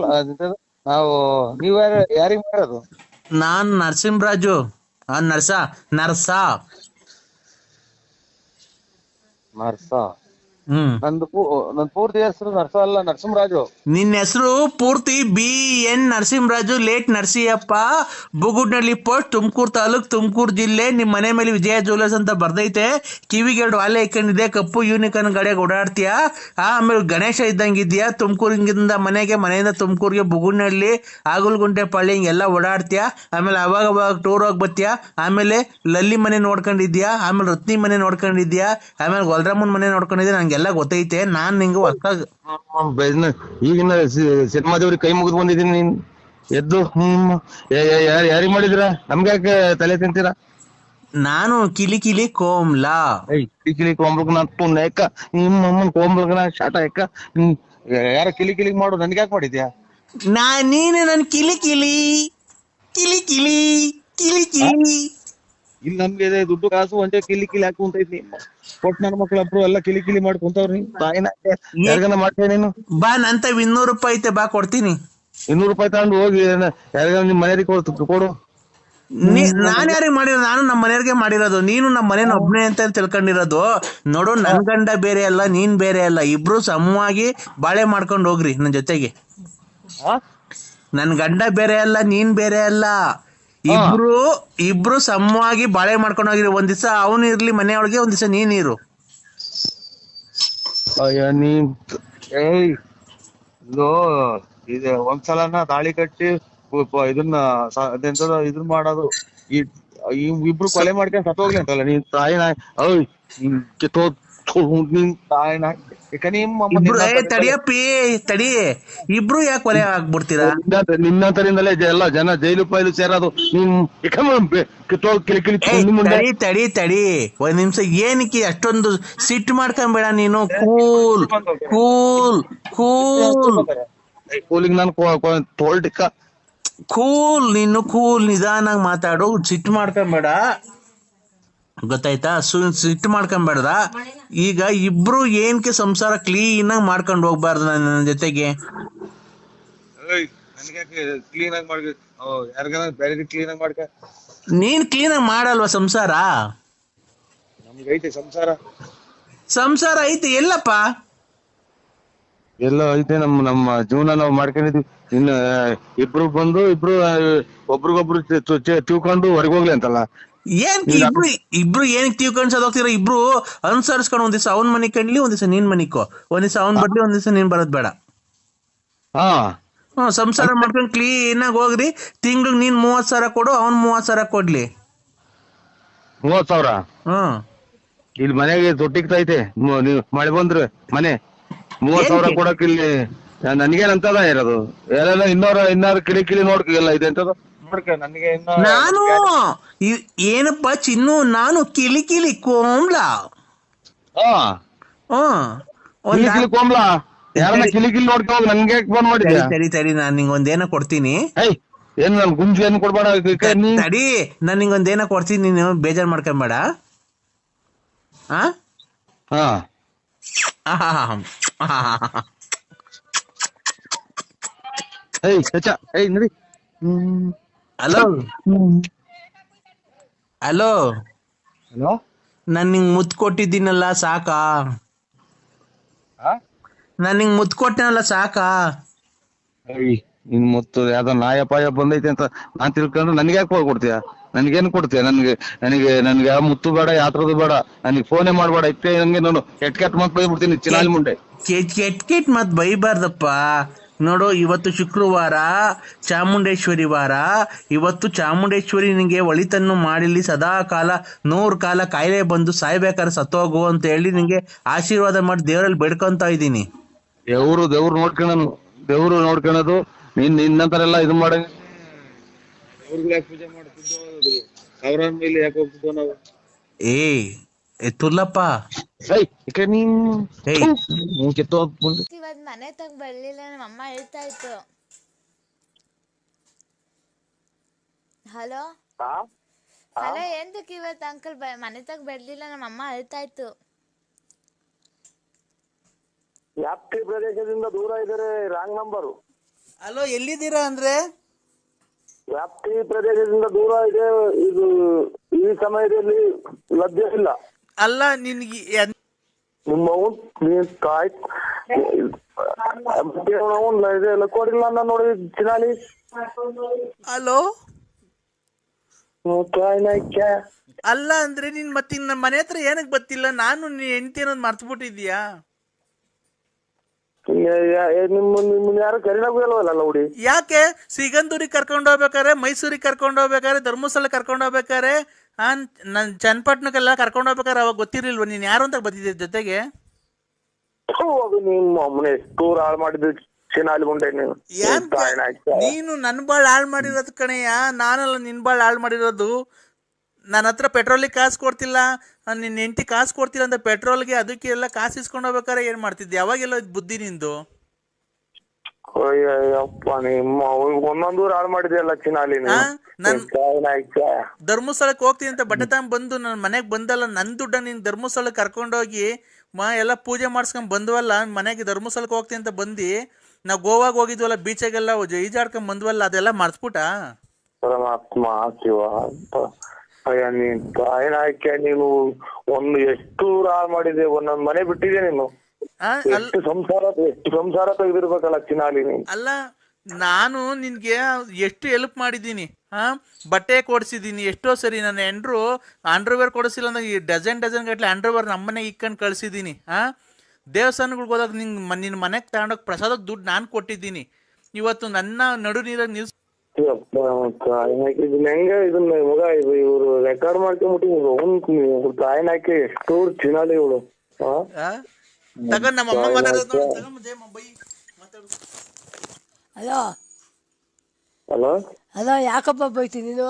B: ಅದಿರ್ತದೆ. ನಾವು ನೀವು ಯಾರು ಯಾರಿಗೆ ಮಾಡೋದು
A: ನಾನ್ ನರಸಿಂಹರಾಜು. ಆ ನರ್ಸಾ ನರ್ಸಾ.
B: ನರ್ಸ.
A: ಹ್ಮ್.
B: ನಂದು ಪೂ ನನ್ ಪೂರ್ತಿ ಹೆಸರು ನರ್ಸ ಅಲ್ಲ ನರಸಿಂಹರಾಜು.
A: ನಿನ್ನ ಹೆಸರು ಪೂರ್ತಿ B N Narasimharaju late Narasiyappa Bugudnalli post Tumakuru taluk Tumakuru ಜಿಲ್ಲೆ. ನಿಮ್ಮ ಮನೆ ಮೇಲೆ ವಿಜಯ ಜುವೆಲರ್ಸ್ ಅಂತ ಬರ್ದೈತೆ. ಕಿವಿಗೆ ಎರಡು ವಾಲೆ ಇಕ್ಕೊಂಡಿದೆ ಕಪ್ಪು ಯೂನಿಕಾರ್ನ್ ಗಾಡಿಯಾಗ ಓಡಾಡ್ತೀಯ? ಆಮೇಲೆ ಗಣೇಶ ಇದ್ದಂಗಿದ್ಯಾ? ತುಮಕೂರಿಂದ ಮನೆಗೆ ಮನೆಯಿಂದ ತುಮಕೂರಿಗೆ ಬುಗುಡ್ನಳ್ಳಿ ಆಗುಲ್ಗುಂಟೆ ಪಳ್ಳಿ ಹಿಂಗೆಲ್ಲ ಓಡಾಡ್ತೀಯ? ಆಮೇಲೆ ಅವಾಗ ಅವಾಗ ಟೂರ್ ಹೋಗಿ ಬರ್ತೀಯಾ? ಆಮೇಲೆ ಲಲ್ಲಿ ಮನೆ ನೋಡ್ಕೊಂಡಿದ್ಯಾ? ಆಮೇಲೆ ರತ್ನಿ ಮನೆ ನೋಡ್ಕೊಂಡಿದ್ಯಾ? ಆಮೇಲೆ ಗೊಲ್ರಮ್ಮನ ಮನೆ ನೋಡ್ಕೊಂಡಿದ್ಯಾ? ನಂಗೆಲ್ಲ ಗೊತ್ತೈತೆ ನಾನ್ ನಿಂಗೆ ಹೊಸ್ದಾಗ್
B: ಈಗಿನ ಸಿನಿಮಾದವ್ರಿಗೆ ಕೈ ಮುಗಿದು ಬಂದಿದ್ದೀನಿ ನೀನ್. ಎದ್ದು ಹ್ಮ್ ಯಾರಿಗೆ ಮಾಡಿದ್ರ? ನಮ್ಗೆ ಯಾಕೆ ತಲೆ ತಿಂತೀರಾ?
A: ನಾನು ಕಿಲಿ ಕಿಲಿ ಕೋಮ್ಲಾ.
B: ಏ ಕಿಲಿ ಕಿಲಿ ಕೋಂಬ್ಳಕ್ ನಾನ್ ಪುಣ್ಯ ಯಾಕ? ನಿಮ್ಮ ಅಮ್ಮನ್ ನಾ ಶಾಟ ಯಾಕ? ಯಾರ ಕಿಲಿ ಕಿಲಿ ಮಾಡು ನನ್ಗೆ ಯಾಕೆ ಮಾಡಿದ್ಯಾ?
A: ನಾ ನೀನು ನನ್ ಕಿಲಿ ಕಿಲಿ. ಕಿಲಿ ಕಿಲಿ ಕಿಲಿ ಕಿಲಿ.
B: ಇಲ್ಲಿ ನಮ್ಗೆ ದುಡ್ಡು ಕಾಸು ಒಂದೇ ಕಿಲಿ ಕಿಲಿ ಹಾಕೊಂತ ಇದ್ನಿ. ಕೊಟ್ ನನ್ನ ಮಕ್ಳಬ್ರು ಎಲ್ಲ ಕಿಲಿ ಕಿಲಿ ಮಾಡ್ಕೊಂತವ್ರಿ ಕುಂತವ್ರಿ ತಾಯಿನ ಯಾರಿಗನ ಮಾಡ್ತೇನೆ ನೀನು?
A: ಬಾ ನಂತ ಇನ್ನೂರು ರೂಪಾಯಿ ಐತೆ ಬಾ ಕೊಡ್ತೀನಿ.
B: ಇನ್ನೂರು ರೂಪಾಯಿ ತಗೊಂಡು ಹೋಗಿ ಯಾರಿಗಾನ ನಿಮ್ ಮನೆಯವ್ರಿಗೆ ಕೊಡು ಕೊಡು.
A: ನಾನ್ ಯಾರಿಗೆ ಮಾಡಿರೋದು? ನಾನು ನಮ್ಮ ಮನೆಯವ್ರಿಗೆ ಮಾಡಿರೋದು. ನೀನು ನಮ್ಮ ಮನೇನ ಒಬ್ನೇ ಅಂತ ತಿಳ್ಕೊಂಡಿರೋದು. ನೋಡು ನನ್ ಗಂಡ ಬೇರೆ ಅಲ್ಲ ನೀನ್ ಬೇರೆ ಅಲ್ಲ. ಇಬ್ರು ಸಮವಾಗಿ ಬಾಳೆ ಮಾಡ್ಕೊಂಡು ಹೋಗ್ರಿ ನನ್ ಜೊತೆಗೆ.
B: ಆ?
A: ನನ್ ಗಂಡ ಬೇರೆ ಅಲ್ಲ ನೀನ್ ಬೇರೆ ಅಲ್ಲ. ಇಬ್ರು ಇಬ್ರು ಸಮವಾಗಿ ಬಾಳೆ ಮಾಡ್ಕೊಂಡು ಹೋಗಿರಿ ಒಂದ್ ದಿವಸ ಅವನು ಇರ್ಲಿ ಮನೆಯೊಳಗೆ ಒಂದ್ ದಿವಸ ನೀನ್ ಇರು.
B: ಅಯ್ಯ ನೀ ಏಯ್ ಇದು ಇದೆ ಒಂದ್ಸಲನ ತಾಳಿ ಕಟ್ಟಿ ಇದನ್ನ ಸ- ಅದೆಂತದ ಇದನ್ನ ಮಾಡೋದು. ಈ ಇಬ್ರು ಕೊಲೆ ಮಾಡ್ಕೊಂಡು ಸತ್ತೋಗ್ಲಿ ಅಂತಲ್ಲ ನೀನ್ ತಾಯಿ ನಾಯಿ ಅಯ್ ಕಿತ್ತೋ ಥು, ನೀನ್ ತಾಯಿನ
A: ತಡಿಯಪ್ಪಿ ತಡಿ. ಇಬ್ರು ಯಾಕೆ ಕೊಲೆ ಆಗ್ಬಿಡ್ತೀರಾ?
B: ನಿನ್ನ- ನಿನ್ನಂತರಿಂದಲೇ ಎಲ್ಲ ಜನ ಜೈಲು ಪೈಲು ಸೇರೋದು ನೀನ್
A: ತಡಿ ತಡಿ ತಡಿ. ಒಂದ್ ನಿಮಿಷ ಏನಕ್ಕೆ ಅಷ್ಟೊಂದು ಸಿಟ್ಟು ಮಾಡ್ಕೊಂಬೇಡ ನೀನು? Cool cool cool.
B: ಕೂಲಿಂಗ್ ನಾನು ತೋಲ್ಟಿಕ್ಕ
A: ಕೂಲ್ ನೀನು ಕೂಲ್ ನಿಧಾನಾಗಿ ಮಾತಾಡು. ಸಿಟ್ಟು ಮಾಡ್ಕೊಂಬೇಡ. ಗೊತ್ತಾಯ್ತಾ? ಸು ಸಿಟ್ಟು ಮಾಡ್ಕೊಂಬೇಡ್ದ ಈಗ ಇಬ್ರು ಏನ್ಕೆ ಸಂಸಾರ ಕ್ಲೀನ್ ಆಗಿ ಮಾಡ್ಕೊಂಡು ಹೋಗ್ಬಾರ್ದು ನನ್ನ ಜೊತೆಗೆ?
B: ನನಗೆ ಕ್ಲೀನ್ ಆಗಿ ಮಾಡ್ಕ ಯಾರಿಗಾನ ಬೇರೆ ಕ್ಲೀನ್ ಆಗಿ ಮಾಡ್ಕ
A: ನೀನ್ ಕ್ಲೀನ್ ಆಗಿ ಮಾಡಲ್ವಾ ಸಂಸಾರ?
B: ಸಂಸಾರ.
A: ಸಂಸಾರ ಐತೆ ಎಲ್ಲಪ್ಪ?
B: ಎಲ್ಲ ಐತೆ ನಮ್ ನಮ್ಮ ಜೀವನ ನಾವು ಮಾಡ್ಕೊಂಡಿದ್ವಿ. ಇನ್ನು ಇಬ್ರು ಬಂದು ಇಬ್ರು ಒಬ್ರಿಗೊಬ್ರು ತಿಳ್ಕೊಂಡು ಹೊರಗೆ ಹೋಗ್ಲಿ ಅಂತಲ್ಲ.
A: ಏನ್ ಇಬ್ರು ಇಬ್ರು ಏನ್ ತಿಳ್ಕೊಂಡ್ ಹೋಗ್ತಿರ ಇಬ್ರು? ಅನುಸರಿಸ್ಕೊಂಡು ಒಂದ್ ದಿವಸ ಅವನ್ ಮನಿ ಕಣ್ಲಿ ಒಂದ್ ದಿವಸ ನೀನ್ ಮನಿಕೋ ಒಂದ್ ದಿವಸ ಅವನ್ ಬರ್ಲಿ ಒಂದ್ ದಿವಸ ನೀನ್ ಬರೋದ್ ಬೇಡ.
B: ಹಾ.
A: ಹ್ಮ್ ಸಂಸಾರ ಮಾಡ್ಕೊಂಡ್ ಕ್ಲೀನ್ ಆಗಿ ಹೋಗ್ರಿ. ತಿಂಗ್ಳಿಗ್ ನೀನ್ ಮೂವತ್ ಸಾವಿರ ಕೊಡು ಅವ್ನ್ ಮೂವತ್ ಸಾವಿರ ಕೊಡ್ಲಿ.
B: ಮೂವತ್ ಸಾವಿರ?
A: ಹ್ಮ್.
B: ಇಲ್ಲಿ ಮನೆಗೆ ನೀವು ಮಳೆ ಬಂದ್ರೆ ಮನೆ. ಮೂವತ್ ಸಾವಿರ? ಕೊಡಕ್ ಇಲ್ಲಿ ನನ್ಗೇನಂತದ ಇರೋದು. ಎಲ್ಲ ಇನ್ನೂರ ಇನ್ನಾರು ಕಿಡಿ ಕಿಡಿ ನೋಡ್ಕಿಲ್ಲ ಇದೆ ಅಂತದ ನೋಡ್ಕ ನನಗೆ ಇನ್ನ
A: ನಾನು ಇ- ಏನಪ್ಪ ಚಿನ್ನು ನಾನು ಕಿಲಿ ಕಿಲಿ ಕೋಮ್ಲ.
B: ಹಾ.
A: ಹ್ಮ್ ಒಂದ್
B: ಕಿಲಿ ಕಿಲಿ ಕೋಮ್ಲಾ? ಯಾರನ್ನ ಕಿಲಿ ಕಿಲಿ ನೋಡ್ಕ ಹೋಗ್ ಫೋನ್
A: ತಡಿ
B: ಮಾಡಿದ್ಯಾ?
A: ತಡಿ ತಡಿ ನಾನ್ ನಿಂಗೊಂದೇನ ಕೊಡ್ತೀನಿ.
B: ಏಯ್ ಏನ್ ನನ್ ಗುಂಜು ಏನ್ ಕೊಡ್ಬೇಡ ನೀ
A: ತಡಿ ನಾನ್ ನಿಂಗೊಂದೇನ ಕೊಡ್ತೀನಿ ನೀನು ಬೇಜಾರ್ ಮಾಡ್ಕೊಂಬೇಡ ಆ?
B: ಹಾ.
A: ಆಹಾಹಾಹಾ. ಆಹಾಹಾಹಾ.
B: ಏಯ್ ಚಚ್ಚ ಏಯ್ ನಡಿ. ಹ್ಮ್.
A: ಹಲೋ? ಹಲೋ?
B: ಹಲೋ?
A: ನಾನ್ ನಿಂಗ್ ಮುತ್ ಕೊಟ್ಟಿದ್ದೀನಲ್ಲ ಸಾಕಾ?
B: ನಾನು
A: ನಾನ್ ನಿಂಗ್ ಮುತ್ ಕೊಟ್ಟನಲ್ಲ ಸಾಕಾ?
B: ನಿನ್ ಮುತ್ತು ಯಾವ್ದೋ ನಾಯ ಪಾಯ ಬಂದೈತೆ ಅಂತ ನಾನ್ ತಿಳ್ಕೊಂಡ್ರೆ ನನ್ಗೆ ಯಾಕೆ ಕೊಡ್ತೀಯ? ನನ್ಗೇನ್ ಕೊಡ್ತೀಯ? ನನ್ಗೆ ನನಗೆ ನನ್ಗೆ ಯಾವ ಮುತ್ತು ಬೇಡ ಯಾತ್ರದು ಬೇಡ. ನನಗೆ ಫೋನೇ ಮಾಡ್ಬೇಡ. ಇಟ್ಟೆ ನಂಗೆ ನಾನು ಕೆಟ್ಟ ಕೆಟ್ಟ ಮತ್ ಬೈಬಿಡ್ತೀನಿ ಚಿನಾಲಿ ಮುಂಡೆ
A: ಕೆಟ್ ಕೆಟ್ ಕೆಟ್ ಮತ್ ಬೈಬಾರ್ದಪ್ಪ. ನೋಡು ಇವತ್ತು ಶುಕ್ರವಾರ ಚಾಮುಂಡೇಶ್ವರಿ ವಾರ. ಇವತ್ತು ಚಾಮುಂಡೇಶ್ವರಿ ನಿಂಗೆ ಒಳಿತನ್ನು ಮಾಡಿಲಿ. ಸದಾ ಕಾಲ ನೂರು ಕಾಲ ಕಾಯಿಲೆ ಬಂದು ಸಾಯ್ಬೇಕಾದ್ರೆ ಸತ್ತೋಗು ಅಂತ ಹೇಳಿ ನಿಂಗೆ ಆಶೀರ್ವಾದ ಮಾಡಿ ದೇವರಲ್ಲಿ ಬೇಡ್ಕೊಂತ ಇದ್ದೀನಿ.
B: ದೇವ್ರು ದೇವ್ರು ನೋಡ್ಕೊಳ್ಳೋನು ದೇವ್ರು ನೋಡ್ಕೊಳ್ಳೋದು ನಿನ್ ನಿನ್ನಂತರೆಲ್ಲ ಇದು ಮಾಡ ಯಾಕೆ ಪೂಜೆ ಮಾಡ್ತಿದ್ದೋ ಸಾವಿರ ಮೇಲೆ ಯಾಕೆ ಹೋಗ್ತಿದ್ದೋ ನಾವು
A: ಏ ಏ ತುಲ್ಲಪ್ಪ
B: ಏಯ್ ಈಕೆ ನೀನ್
A: ಏಯ್
B: ನೀನ್
F: ಇವತ್ ಮನೆ ತಗ ಬರ್ಲಿಲ್ಲ ನಮ್ಮ ಅಮ್ಮ ಹೇಳ್ತಾ ಇತ್ತು ಹಲೋ ಹಲೋ ಎಂತಕ್ಕೆ ಇವತ್ತು ಅಂಕಲ್ ಮನೆ ತಗ ಬರ್ಲಿಲ್ಲ ನಮ್ಮ ಅಮ್ಮ ಹೇಳ್ತಾ ಇತ್ತು
G: ವ್ಯಾಪ್ತಿ ಪ್ರದೇಶದಿಂದ ದೂರ ಇದ್ದಾರೆ ರಾಂಗ್ ನಂಬರು
A: ಹಲೋ ಎಲ್ಲಿದ್ದೀರಾ ಅಂದ್ರೆ
G: ವ್ಯಾಪ್ತಿ ಪ್ರದೇಶದಿಂದ ದೂರ ಇದೆ ಇದು ಈ ಸಮಯದಲ್ಲಿ ಲಭ್ಯವಿಲ್ಲ
A: ಅಲ್ಲ ನಿನ್ಗೆ
G: ನಿಮ್ಮ ನೀನ್ ತಾಯ್ ಮತ್ತೆ ಅವ್ನು ಇದೆಲ್ಲ ಕೊಡಿಲ್ಲ ನೋಡಿ ಚಿನಾಲಿ
A: ಹಲೋ? ಅಲ್ಲ ಅಂದ್ರೆ ನೀನ್ ಮತ್ತೆ ನಮ್ಮ ಮನೆ ಹತ್ರ ಏನಕ್ ಬತ್ತಿಲ್ಲ ನಾನು ನೀನ್ ಹೆಂಡತಿ ಅನ್ನೋದ್ ಮರ್ತು ಬಿಟ್ಟಿದ್ಯಾ ಯಾಕೆ? ಸಿಗಂದೂರಿಗೆ ಕರ್ಕೊಂಡು ಹೋಗ್ಬೇಕಾರೆ ಮೈಸೂರಿಗೆ ಕರ್ಕೊಂಡು ಹೋಗ್ಬೇಕಾರೆ ಧರ್ಮಸ್ಥಳ ಕರ್ಕೊಂಡು ಹೋಗ್ಬೇಕಾರೆ ಆ ನನ್ ಚನ್ನಪಟ್ಟಣಕ್ಕೆಲ್ಲ ಕರ್ಕೊಂಡು ಹೋಗ್ಬೇಕಾದ್ರೆ ಅವಾಗ ಗೊತ್ತಿರ್ಲಿಲ್ವ? ನೀನ್ ಯಾರು ಅಂತ ಬಂದಿದ್ದೆ ಜೊತೆಗೆ?
G: ಟೂರ್ ಹಾಳು ಮಾಡಿದ್ದು ಚಿನಾಲಿ ಮುಂಡೆ ನೀನು.
A: ನೀನು ಬಾಳ್ ಹಾಳ್ ಮಾಡಿರೋದು ಕಣಯ್ಯ. ನಾನಲ್ಲ ನಿನ್ ಬಾಳ್ ಹಾಳ್ ಮಾಡಿರೋದು. ನನ್ನ ಹತ್ರ ಪೆಟ್ರೋಲಿಗೆ ಕಾಸು ಕೊಡ್ತಿಲ್ಲ. ನಿನ್ನ ನಿನ್ ಹೆಂಡತಿ ಕಾಸು ಕೊಡ್ತಿಲ್ಲ ಅಂತ ಪೆಟ್ರೋಲ್ಗೆ ಅದಕ್ಕೆ ಎಲ್ಲ ಕಾಸು ಇಸ್ಕೊಂಡು ಹೋಗ್ಬೇಕಾರೆ ಏನ್ ಮಾಡ್ತಿದ್ದೆ? ಯಾವಾಗೆಲ್ಲ ಬುದ್ಧಿ ನಿಂದು?
G: ಅಯ್ಯಪ್ಪ ನಿಮ್ಮ ಹಾಳು ಮಾಡಿದ್ಯಲ್ಲ ಚಿನಾಲಿ
A: ಆ,
G: ನೀನು
A: ಧರ್ಮಸ್ಥಳಕ್ಕೆ ಹೋಗ್ತೀನಿ ಅಂತ ಬಟ್ಟೆ ತಗೊಂಡ್ ಬಂದು ನನ್ನ ಮನೆಗೆ ಬಂದಲ್ಲ ನನ್ನ ದುಡ್ಡ ನೀನು ಧರ್ಮಸ್ಥಳಕ್ಕೆ ಕರ್ಕೊಂಡೋಗಿ ಮಾ ಎಲ್ಲ ಪೂಜೆ ಮಾಡಿಸ್ಕೊಂಡ್ ಬಂದ್ವಲ್ಲ ಮನೆಗೆ ಧರ್ಮಸ್ಥಳಕ್ಕೆ ಹೋಗ್ತೀನಿ ಅಂತ ಬಂದು ನಾವು ಗೋವಾಗ ಹೋಗಿದ್ವಲ್ಲ ಬೀಚಾಗೆಲ್ಲ ಈಜಾಡ್ಕೊಂಡ್ ಬಂದ್ವಲ್ಲ ಅದೆಲ್ಲ ಮರ್ತ್ಬಿಟ್ಟ?
G: ಪರಮಾತ್ಮ ಶಿವ ಅಂತ. ಅಯ್ಯ ನೀನ್ ನೀನು ಒಂದು ಎಷ್ಟು ಹಾಳು ಮಾಡಿದೆ ಒಂದೊಂದ್ ಮನೆ ಬಿಟ್ಟಿದೆ ನೀನು? ಎಷ್ಟು ಸಂಸಾರ ಎಷ್ಟು ಸಂಸಾರ ತೆಗೆದಿರ್ಬೇಕಲ್ಲ
A: ಅಲ್ಲ ನಾನು ನಿನ್ಗೆ ಎಷ್ಟು ಹೆಲ್ಪ್ ಮಾಡಿದ್ದೀನಿ ಹಾ? ಬಟ್ಟೆ ಕೊಡಿಸಿದ್ದೀನಿ ಎಷ್ಟೋ ಸರಿ ನನ್ನ ಎಂಡ್ರು ಅಂಡರ್ವೇರ್ ಕೊಡಿಸಿಲ್ಲ ಅಂದ್ರೆ ಈ ಡಜನ್ ಡಜನ್ ಗಟ್ಲೆ ಅಂಡರ್ವೇರ್ ನಮ್ಮನೆ ಇಕ್ಕೊಂಡು ಕಳ್ಸಿದ್ದೀನಿ ಹಾ? ದೇವಸ್ಥಾನಗಳಿಗೆ ಹೋದಾಗ ನಿಂಗೆ ನಿನ್ನ ಮನೆಗೆ ತಗೊಂಡೋಗಿ ಪ್ರಸಾದಕ್ಕೆ ದುಡ್ಡು ನಾನು ಕೊಟ್ಟಿದ್ದೀನಿ. ಇವತ್ತು ನನ್ನ ನಡು ನೀರಾಗ ನಿಲ್ಸ್
G: ಇದನ್ನ ಹೆಂಗ ಇದನ್ನ ಮಗ ಇದು ಇವ್ರು ರೆಕಾರ್ಡ್ ಮಾಡ್ಕೊಂಬಿಟ್ಟು ಎಷ್ಟು ಚಿನಾಲಿ ಇವಳು ಹಾ?
A: ತಗೊಂಡ್ ನಮ್ಮ ಅಮ್ಮ ಮಾತಾಡೋದು ತಗೊಂಡ್ ಜಯಮ್ಮ ಬೈ ಮಾತಾಡು
H: ಹಲೋ
G: ಹಲೋ
H: ಹಲೋ ಯಾಕಪ್ಪ ಬೈತಿ ನೀನು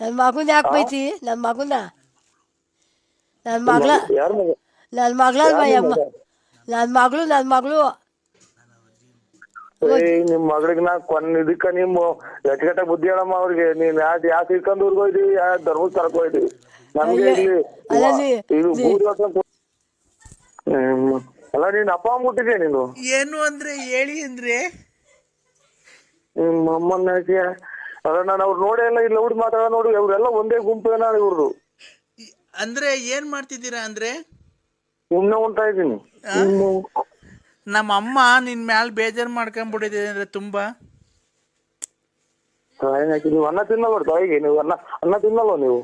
H: ನನ್ನ ಮಗನ ಯಾಕೆ ಬೈತಿ ನನ್ನ ಮಗನ ನನ್ನ ಮಗಳ ನನ್ನ ಮಗಳ ಅಮ್ಮ ನನ್ನ ಮಗಳು ನನ್ನ ಮಗಳು
G: ನಿಮ್ ಮಗಳಿಗೆ ನಾ ಕೊನ್ ಇದಕ್ಕ ನಿಮ್ಮ ಗಟ್ಟಿಗಟ್ಟ ಬುದ್ಧಿ ಹೇಳಮ್ಮ ಅವ್ರಿಗೆ ನೀನ್ ಯಾವ್ದು ಯಾವ ಇಟ್ಕೊಂಡು ಊರ್ಗೋಯ್ದಿ ಯಾವ ಧರ್ಮಸ್ಥಳಕ್ ಹೋಯ್ದಿ ನಮ್ಗೆ ಇಲ್ಲಿ
H: ಅಲ್ಲ ನೀ-
G: ಇದು
H: ನೀ-
G: ಮೂರು ವರ್ಷ ಕೊ- ಹ್ಮ್. ಅಲ್ಲ ನೀನ್ ಅಪ್ಪ ಮುಟ್ಟಿದ್ಯಾ ನೀನು?
A: ಏನು ಅಂದ್ರೆ ಹೇಳಿ ಅಂದ್ರೆ?
G: ನಿಮ್ಮ ಅಮ್ಮನ ಯಾಕೆ ಅಲ್ಲ ನಾನು ಅವ್ರು ನೋಡೇ ಇಲ್ಲ ಇಲ್ಲಿ ಹುಡುಗಿ ಮಾತಾಡ ನೋಡಿ ಅವ್ರೆಲ್ಲ ಒಂದೇ ಗುಂಪು ಏನ ಇವ್ರದು.
A: ಅಂದ್ರೆ ಏನ್ ಮಾಡ್ತಿದ್ದೀರಾ ಅಂದ್ರೆ?
C: ಸುಮ್ನೆ ಉಂಟಾ ಇದ್ದೀನಿ.
A: ನಮ್ಮ ಅಮ್ಮ ನಿನ್ ಮ್ಯಾಲ್ ಬೇಜಾರ್ ಮಾಡ್ಕೊಂಡ್ಬಿಟ್ಟಿದೆ ಅಂದ್ರೆ ತುಂಬಾ?
C: ನೀವು ಅನ್ನ ತಿನ್ನಲ್ಲ ತಾಯಿಗೆ ನೀವು ಅನ್ನ ಅನ್ನ ತಿನ್ನಲ್ವ ನೀವು?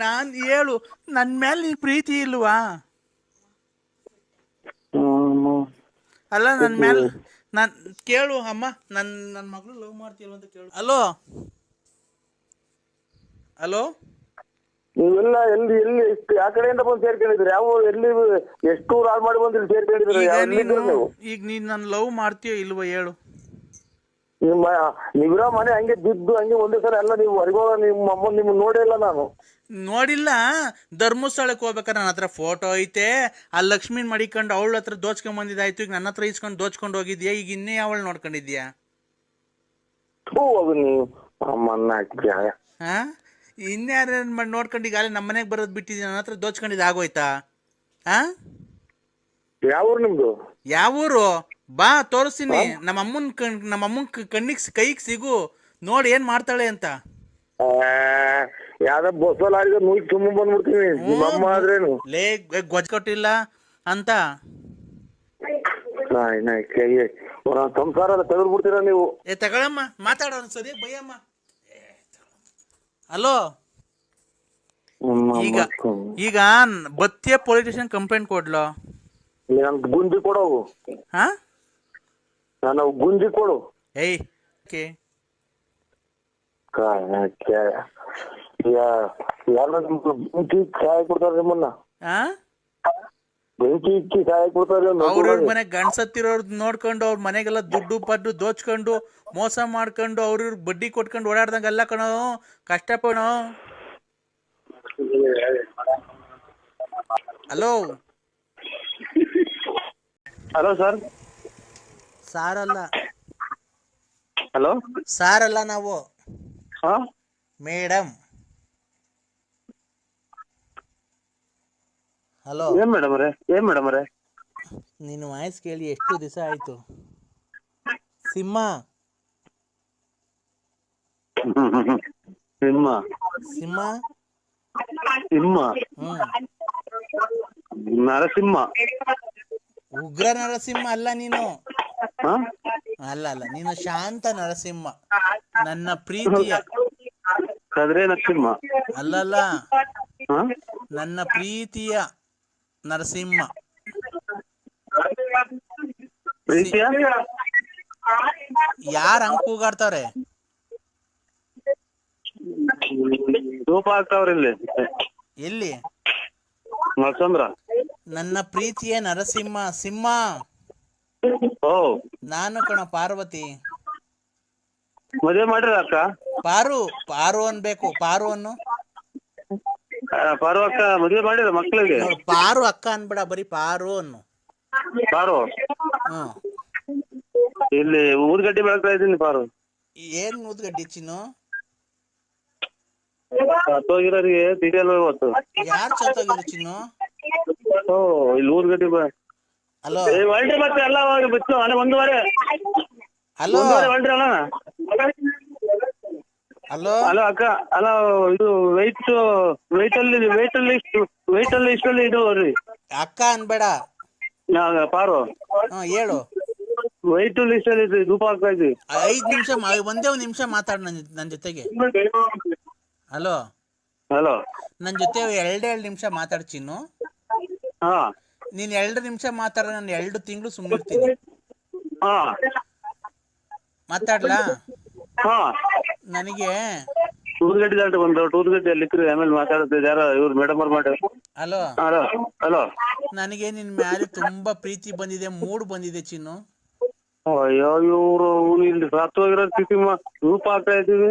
A: ನಾನ್ ಹೇಳು ನನ್ ಮೇಲೆ ನಿನ್ ಪ್ರೀತಿ ಇಲ್ವಾ? ಅಲ್ಲ ನನ್ ಮ್ಯಾಲ ನಾನ್ ಕೇಳು ಅಮ್ಮ ನನ್ ನನ್ ಮಗಳು ಲವ್ ಮಾಡ್ತೀಯಲ್ಲ ಅಂತ ಕೇಳು. ಹಲೋ ಹಲೋ
C: ನೀವೆಲ್ಲ ಎಲ್ಲಿ ಎಲ್ಲಿ ಆ ಕಡೆಯಿಂದ ಬಂದು ಸೇರ್ಕೊಂಡಿದ್ರಿ ಯಾವ ಎಲ್ಲಿ ಎಷ್ಟು ಹಾಳು ಮಾಡಿ ಬಂದು ಇಲ್ಲಿ ಸೇರ್ಕೊಂಡಿದ್ರಿ
A: ಈಗ ನೀನು
C: ಎಲ್ಲಿದ್ದೀರಿ
A: ನೀನ್ ನನ್ ಲವ್ ಮಾಡ್ತೀಯೋ ಇಲ್ವೋ ಹೇಳು.
C: ನಿಮ್ಮ ನೀವಿರೋ ಮನೆ ಹಂಗೆ ಬಿದ್ದು ಹಂಗೆ ಒಂದೇ ಸಲ ಎಲ್ಲ ನೀವು ಹೊರಗೋಗ ನಿಮ್ಮ ಅಮ್ಮ ನಿಮ್ ನೋಡೇ ಇಲ್ಲ ನಾನು.
A: ನೋಡಿಲ್ಲ ಧರ್ಮಸ್ಥಳಕ್ಕೆ ಹೋಗ್ಬೇಕಾರೆ ನನ್ನ ಹತ್ರ ಫೋಟೋ ಐತೆ. ಆ ಲಕ್ಷ್ಮೀನ್ ಮಡಿಕೊಂಡು ಅವಳ ಹತ್ರ ದೋಚ್ಕೊಂಡ್ ಬಂದಿದ್ದಾಯ್ತು. ಈಗ ನನ್ನ ಹತ್ರ ಇಸ್ಕೊಂಡು ದೋಚ್ಕೊಂಡು ಹೋಗಿದ್ಯಾ? ಈಗ ಇನ್ನೇ ಅವಳು ನೋಡ್ಕೊಂಡಿದ್ಯಾ?
C: ಥೂ ಅದು ನೀವು ಅಮ್ಮನ್ನ ಹಾಕ್ಯ
A: ಹಾ? ಇನ್ಯಾರು ಮಾಡಿ ನೋಡ್ಕೊಂಡು ಈಗ ನಮ್ಮ ಮನೆಗೆ ಬರೋದು ಬಿಟ್ಟಿದ್ದೀನಿ ನನ್ನ ಹತ್ರ ದೋಚ್ಕೊಂಡಿದ್ದು ಆಗೋಯ್ತಾ? ಹಾ?
C: ಯಾವ ಊರು ನಿಮ್ದು?
A: ಯಾವ ಊರು ಬಾ ತೋರಿಸ್ತೀನಿ. ನಮ್ಮ ಅಮ್ಮನ ಕಣ್ ನಮ್ಮ ಅಮ್ಮನ ಕಣ್ಣಿಗೆ ಕೈಗೆ ಸಿಗು. ನೋಡಿ ಏನ್ ಮಾಡ್ತಾಳೆ ಅಂತ.
C: ಯಾವ್ದೋ ಬಸ್ ಲಾರಿಗೆ ನುಯ್ದು ತುಂಬ ಬಂದ್ಬಿಡ್ತೀನಿ. ನಿಮ್ಮ ಅಮ್ಮ ಆದ್ರೇನು?
A: ಲೇ ಗೊಜ್ಜ ಕೊಟ್ಟಿಲ್ಲ ಅಂತ.
C: ನಾಯ್ ನಾಯ್ ಕೈ ಸಂಸಾರ ಎಲ್ಲ ತೆಗೆದು ಬಿಡ್ತೀರಾ ನೀವು?
A: ಏ ತಗೊಳಮ್ಮ. ಮಾತಾಡೋಣ ಸರಿ ಬಯ್ಯಮ್ಮ ಹಲೋ. ಈಗ ಈಗ ಬತ್ತಿಯ ಪೊಲೀಸ್ ಸ್ಟೇಷನ್ ಕಂಪ್ಲೇಂಟ್ ಕೊಡ್ಲೋ?
C: ಗುಂಜಿ ಕೊಡೋವು.
A: ಹಾ?
C: ನಾನು ಗುಂಜಿ ಕೊಡು.
A: ಏಯ್ ಓಕೆ
C: ಯಾರ ಬೆಂಕಿ ಸಹಾಯ ಕೊಡ್ತಾರೆ ನಿಮ್ಮನ್ನ.
A: ಹಾ
C: ಬೆಂಕಿ ಇಕ್ಕಿ ಸಹಾಯ ಕೊಡ್ತಾರೆ
A: ಅವ್ರವ್ರ ಮನೆ ಗಂಡ್ಸತ್ತಿರೋರ್ದು ನೋಡ್ಕೊಂಡು ಅವ್ರ ಮನೆಗೆಲ್ಲ ದುಡ್ಡು ಪಡ್ಡು ದೋಚ್ಕೊಂಡು ಮೋಸ ಮಾಡ್ಕೊಂಡು ಅವ್ರವ್ರ ಬಡ್ಡಿ ಕೊಟ್ಕೊಂಡು ಓಡಾಡ್ದಂಗ ಓಡಾಡ್ದಂಗೆಲ್ಲ ಕಣೋ. ಕಷ್ಟಪಡೋ. ಹಲೋ.
C: Hello sir.
A: ಸಾರಲ್ಲ.
C: ಹಲೋ?
A: ಸಾರಲ್ಲ ನಾವು.
C: ಹಾ?
A: Madam hello.
C: ಏನ್ ಮೇಡಮ್ ಅವರೇ? ಏನ್ ಮೇಡಮ್ ಅವರೇ?
A: ನಿನ್ನ ವಾಯ್ಸ್ ಕೇಳಿ ಎಷ್ಟು ದಿವಸ ಆಯ್ತು? ಸಿಂಹ.
C: ಸಿಂಹ.
A: ಸಿಂಹ?
C: ಸಿಂಹ.
A: ಹ್ಮ್.
C: ನರಸಿಂಹ
A: ಉಗ್ರ ನರಸಿಂಹ ಅಲ್ಲ ನೀನು. ಅಲ್ಲ ಅಲ್ಲ ನೀನು ಶಾಂತ ನರಸಿಂಹ. ನನ್ನ ಪ್ರೀತಿಯ.
C: ಕದ್ರೆ ನರಸಿಂಹ.
A: ಅಲ್ಲಲ್ಲ ನನ್ನ ಪ್ರೀತಿಯ ನರಸಿಂಹ. ಯಾರ ಅಂಕ ಕೂಗಾಡ್ತಾವ್ರೆ
C: ಇಲ್ಲಿ.
A: ಎಲ್ಲಿ?
C: ಮಲ್ಸಂದ್ರ
A: ನನ್ನ ಪ್ರೀತಿಯ ನರಸಿಂಹ. ಸಿಂಹ!
C: ಓ.
A: ನಾನು ಕಣ ಪಾರ್ವತಿ.
C: ಮದುವೆ ಮಾಡ್ರಿ ಅಕ್ಕ?
A: ಪಾರು ಪಾರು ಅನ್ಬೇಕು. ಪಾರು ಅನ್ನು?
C: ಪಾರು ಅಕ್ಕ ಮದುವೆ ಮಾಡಿರ ಮಕ್ಕಳಿಗೆ?
A: ನೋಡು ಪಾರು ಅಕ್ಕ ಅನ್ಬೇಡ ಬರೀ ಪಾರು ಅನ್ನು.
C: ಪಾರು?
A: ಹ್ಮ್
C: ಇಲ್ಲಿ ಊದ್ಗಡ್ಡಿ ಬೆಳಗ್ತಾ ಇದ್ದೀನಿ ಪಾರು.
A: ಏನ್ ಊದ್ಗಡ್ಡಿ ಚಿನ್ನು?
C: ಹತ್ತೋಗಿರೋರಿಗೆ ಡೀಟೇಲ್ ಇವತ್ತು
A: ಯಾರ್ ಸತ್ತೋಗಿದ್ರು ಚಿನ್ನು?
C: ಓ ಇಲ್ಲಿ ಊದ್ಗಡ್ಡಿ ಬಾ.
A: ಹಲೋ?
C: ಹೊಲ್ಟ್ರಿ ಮತ್ತೆ ಎಲ್ಲ ಹೋಗಿ ಬಿತ್ತು ಅಣ್ಣ ಒಂದುವರೆ
A: ಹಲೋ?
C: ಹೊಲ್ಟ್ರಿ ಅಣ್ಣ.
A: ಹಲೋ?
C: ಹಲೋ ಅಕ್ಕ ಅಲ್ಲ ಇದು ವೆಯ್ಟ್ ವೆಯ್ಟ್ ಅಲ್ಲಿ ವೆಯ್ಟ್ ಅಲ್ಲಿ ವೆಯ್ಟ್ ಅಲ್ಲಿ ಇಷ್ಟಲ್ಲಿ ಇದು ರೀ
A: ಅಕ್ಕ ಅನ್ಬೇಡ.
C: ಪಾರು.
A: ಹೇಳು.
C: ವೈಟ್ ಲಿಸ್ಟ್ ಅಲ್ಲಿ ಧೂಪ ಹಾಕ್ತಾ ಇದ್ವಿ.
A: ಐದ್ ನಿಮಿಷ ಒಂದೇ ಒಂದ್ ನಿಮಿಷ ಮಾತಾಡ ನನ್ ಜೊತೆಗೆ. ಹಲೋ.
C: ಹಲೋ.
A: ನನ್ ಜೊತೆ ಎರಡು ಎರಡು ನಿಮಿಷ ಮಾತಾಡ್ ಚಿನ್ನು
C: ಹಾ.
A: ನೀನ್ ಎರಡು ನಿಮಿಷ ಮಾತಾಡ ನಾನು ಎರಡು ತಿಂಗಳು ಸುಮ್ಮನಿರ್ತೀನಿ
C: ಹಾ.
A: ಮಾತಾಡ್ಲಾ?
C: ಹಾ.
A: ನನಗೆ
C: ದಾಟ ಬಂದ್ರು. ಅಲ್ಲಿ ಇಕ್ರಿ ಆಮೇಲೆ ಯಾರ ಇವ್ರು ಮೇಡಮ್ ಅವ್ರು ಮಾಡಿ
A: ಹಲೋ.
C: Hello hello.
A: ನನಗೆ ನಿನ್ ಮ್ಯಾಲೆ ತುಂಬಾ ಪ್ರೀತಿ ಬಂದಿದೆ ಮೂಡ್ ಬಂದಿದೆ ಚಿನ್ನು.
C: ಅಯ್ಯೋ ಇವ್ರು ಇಲ್ಲಿ ಸತ್ತು ಹೋಗಿರೋ ಸ್ಥಿತಿ ರೂಪ ಆಗ್ತಾ ಇದ್ದೀವಿ.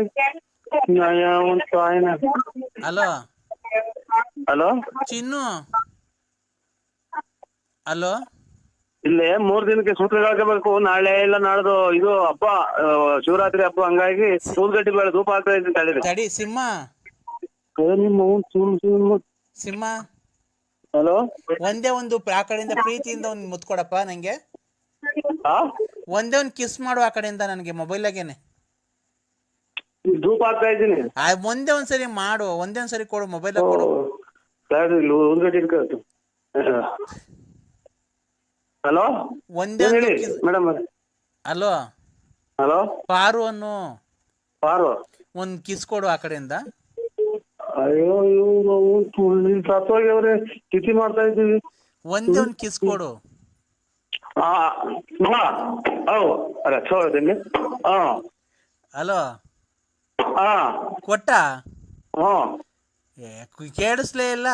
C: ತಾಯಿನ
A: ಹಲೋ.
C: ಹಲೋ.
A: ಚಿನ್ನು. ಹಲೋ.
C: ಇಲ್ಲೇ ಮೂರ್ ದಿನಕ್ಕೆ ಸೂತ್ರ ಹಾಕಬೇಕು ನಾಳೆ ಇಲ್ಲ ನಾಡ್ದು ಇದು ಹಬ್ಬ ಶಿವರಾತ್ರಿ ಹಬ್ಬ ಹಂಗಾಗಿ ಊದ್ಗಡ್ಡಿ ಬೇಡ ಧೂಪ ಹಾಕ್ತಾ ಇದ್ದೀನಿ ತಡೀರಿ.
A: ತಡಿ ಸಿಂಹ. ಸಿಂಹ.
C: ಹಲೋ.
A: ಒಂದೇ ಒಂದು ಆ ಕಡೆಯಿಂದ ಪ್ರೀತಿಯಿಂದ ಒಂದ್ ಮುತ್ಕೊಡಪ್ಪ ನಂಗೆ.
C: ಹಾ
A: ಒಂದೇ ಒಂದ್ ಕಿಸ್ ಮಾಡು ಆ ಕಡೆಯಿಂದ ನನಗೆ ಮೊಬೈಲಾಗೇನೆ
C: ಧೂಪ ಹಾಕ್ತಾ ಇದ್ದೀನಿ.
A: ಆ ಒಂದೇ ಒಂದ್ಸರಿ ಮಾಡು ಒಂದೇ ಒಂದ್ಸರಿ ಕೊಡು ಮೊಬೈಲ್ ಕೊಡು.
C: ತಡ್ರಿ ಇಲ್ಲಿ ಗಂಟೆ ಇಟ್ಕೊಳ್ತು ಹಲೋ?
A: ಒಂದೇ ಒಂದು
C: ಹೇಳಿ? Madam
A: hello
C: hello?
A: ಪಾರು ಅನ್ನು
C: ಪಾರು?
A: ಒಂದ್ ಕಿಸ್ ಕೊಡು ಆ ಕಡೆಯಿಂದ.
C: ಅಯ್ಯೋ ಇವ್ರು ಅವ್ರೆ ತಿಥಿ ಮಾಡ್ತಾ ಇದ್ದೀವಿ.
A: ಒಂದೇ ಒಂದ್ ಕಿಸ್ ಕೊಡು.
C: ಹಾ ಹಾ ಹೌ ಅಲ್ಲ ಚೋ ಇದಂಗೆ ಹಾ.
A: ಅಲೋ
C: ಹಾ.
A: ಕೊಟ್ಟ?
C: ಹಾ
A: ಏ ಕು- ಕೇಳಿಸ್ಲೇ ಇಲ್ಲ.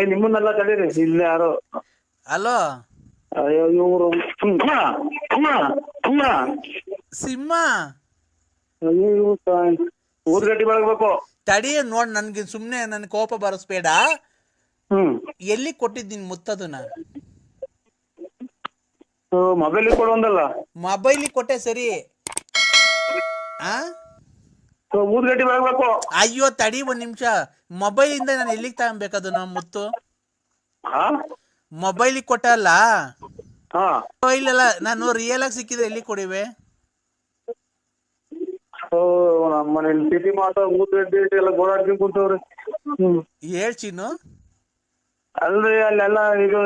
C: ಏ ನಿಮ್ಮನ್ನೆಲ್ಲ ತಡೀರಿ ಇಲ್ಲ ಯಾರು.
A: ಅಲೋ?
C: ಅಯ್ಯೋ ಇವರು.
A: ಸಿಂಹ?
C: ಅಯ್ಯೋ ಇವ್ರು ಊರ್ ಗಟ್ಟಿ ಬೆಳಗ್ಬೇಕು
A: ತಡಿ ನೋಡ್ ನನ್ಗೆ ಸುಮ್ನೆ ನನ್ ಕೋಪ ಬರಸ್ಬೇಡ.
C: ಹ್ಮ್.
A: ಎಲ್ಲಿ ಕೊಟ್ಟಿದ್ದೀನಿ ಮುತ್ತದನ್ನ?
C: ಮೊಬೈಲ್ ಕೊಡುವಂದಲ್ಲ
A: ಮೊಬೈಲ್ ಕೊಟ್ಟೆ ಸರಿ. ಆ?
C: ಊರ್ ಗಟ್ಟಿ ಬೆಳಗ್ಬೇಕು
A: ಅಯ್ಯೋ ತಡಿ ಒಂದ್ ನಿಮಿಷ. ಮೊಬೈಲ್ ಇಂದ ನಾನು ಎಲ್ಲಿಗೆ ತಗೊಬೇಕು ನಮ್ಮ ಮುತ್ತು?
C: ಹಾ
A: ಮೊಬೈಲ್ ಕೊಟ್ಟಲ್ಲ?
C: ಹಾ.
A: ಮೊಬೈಲ್ ಅಲ್ಲ ನಾನು ರಿಯಲ್ ಆಗಿ ಸಿಕ್ಕಿದ್ರೆ ಎಲ್ಲಿ ಕೊಡಿವೆ?
C: ಓ ನಮ್ಮ ಮನೇಲಿ ತಿಥಿ ಮಾಸ ಊರ್ ಗಟ್ಟಿ ಎಲ್ಲ ಕುಂತವ್ರೆ.
A: ಹೇಳ್ ಚಿನ್ನು
C: ಅಲ್ರಿ ಅಲ್ಲೆಲ್ಲ ಇದು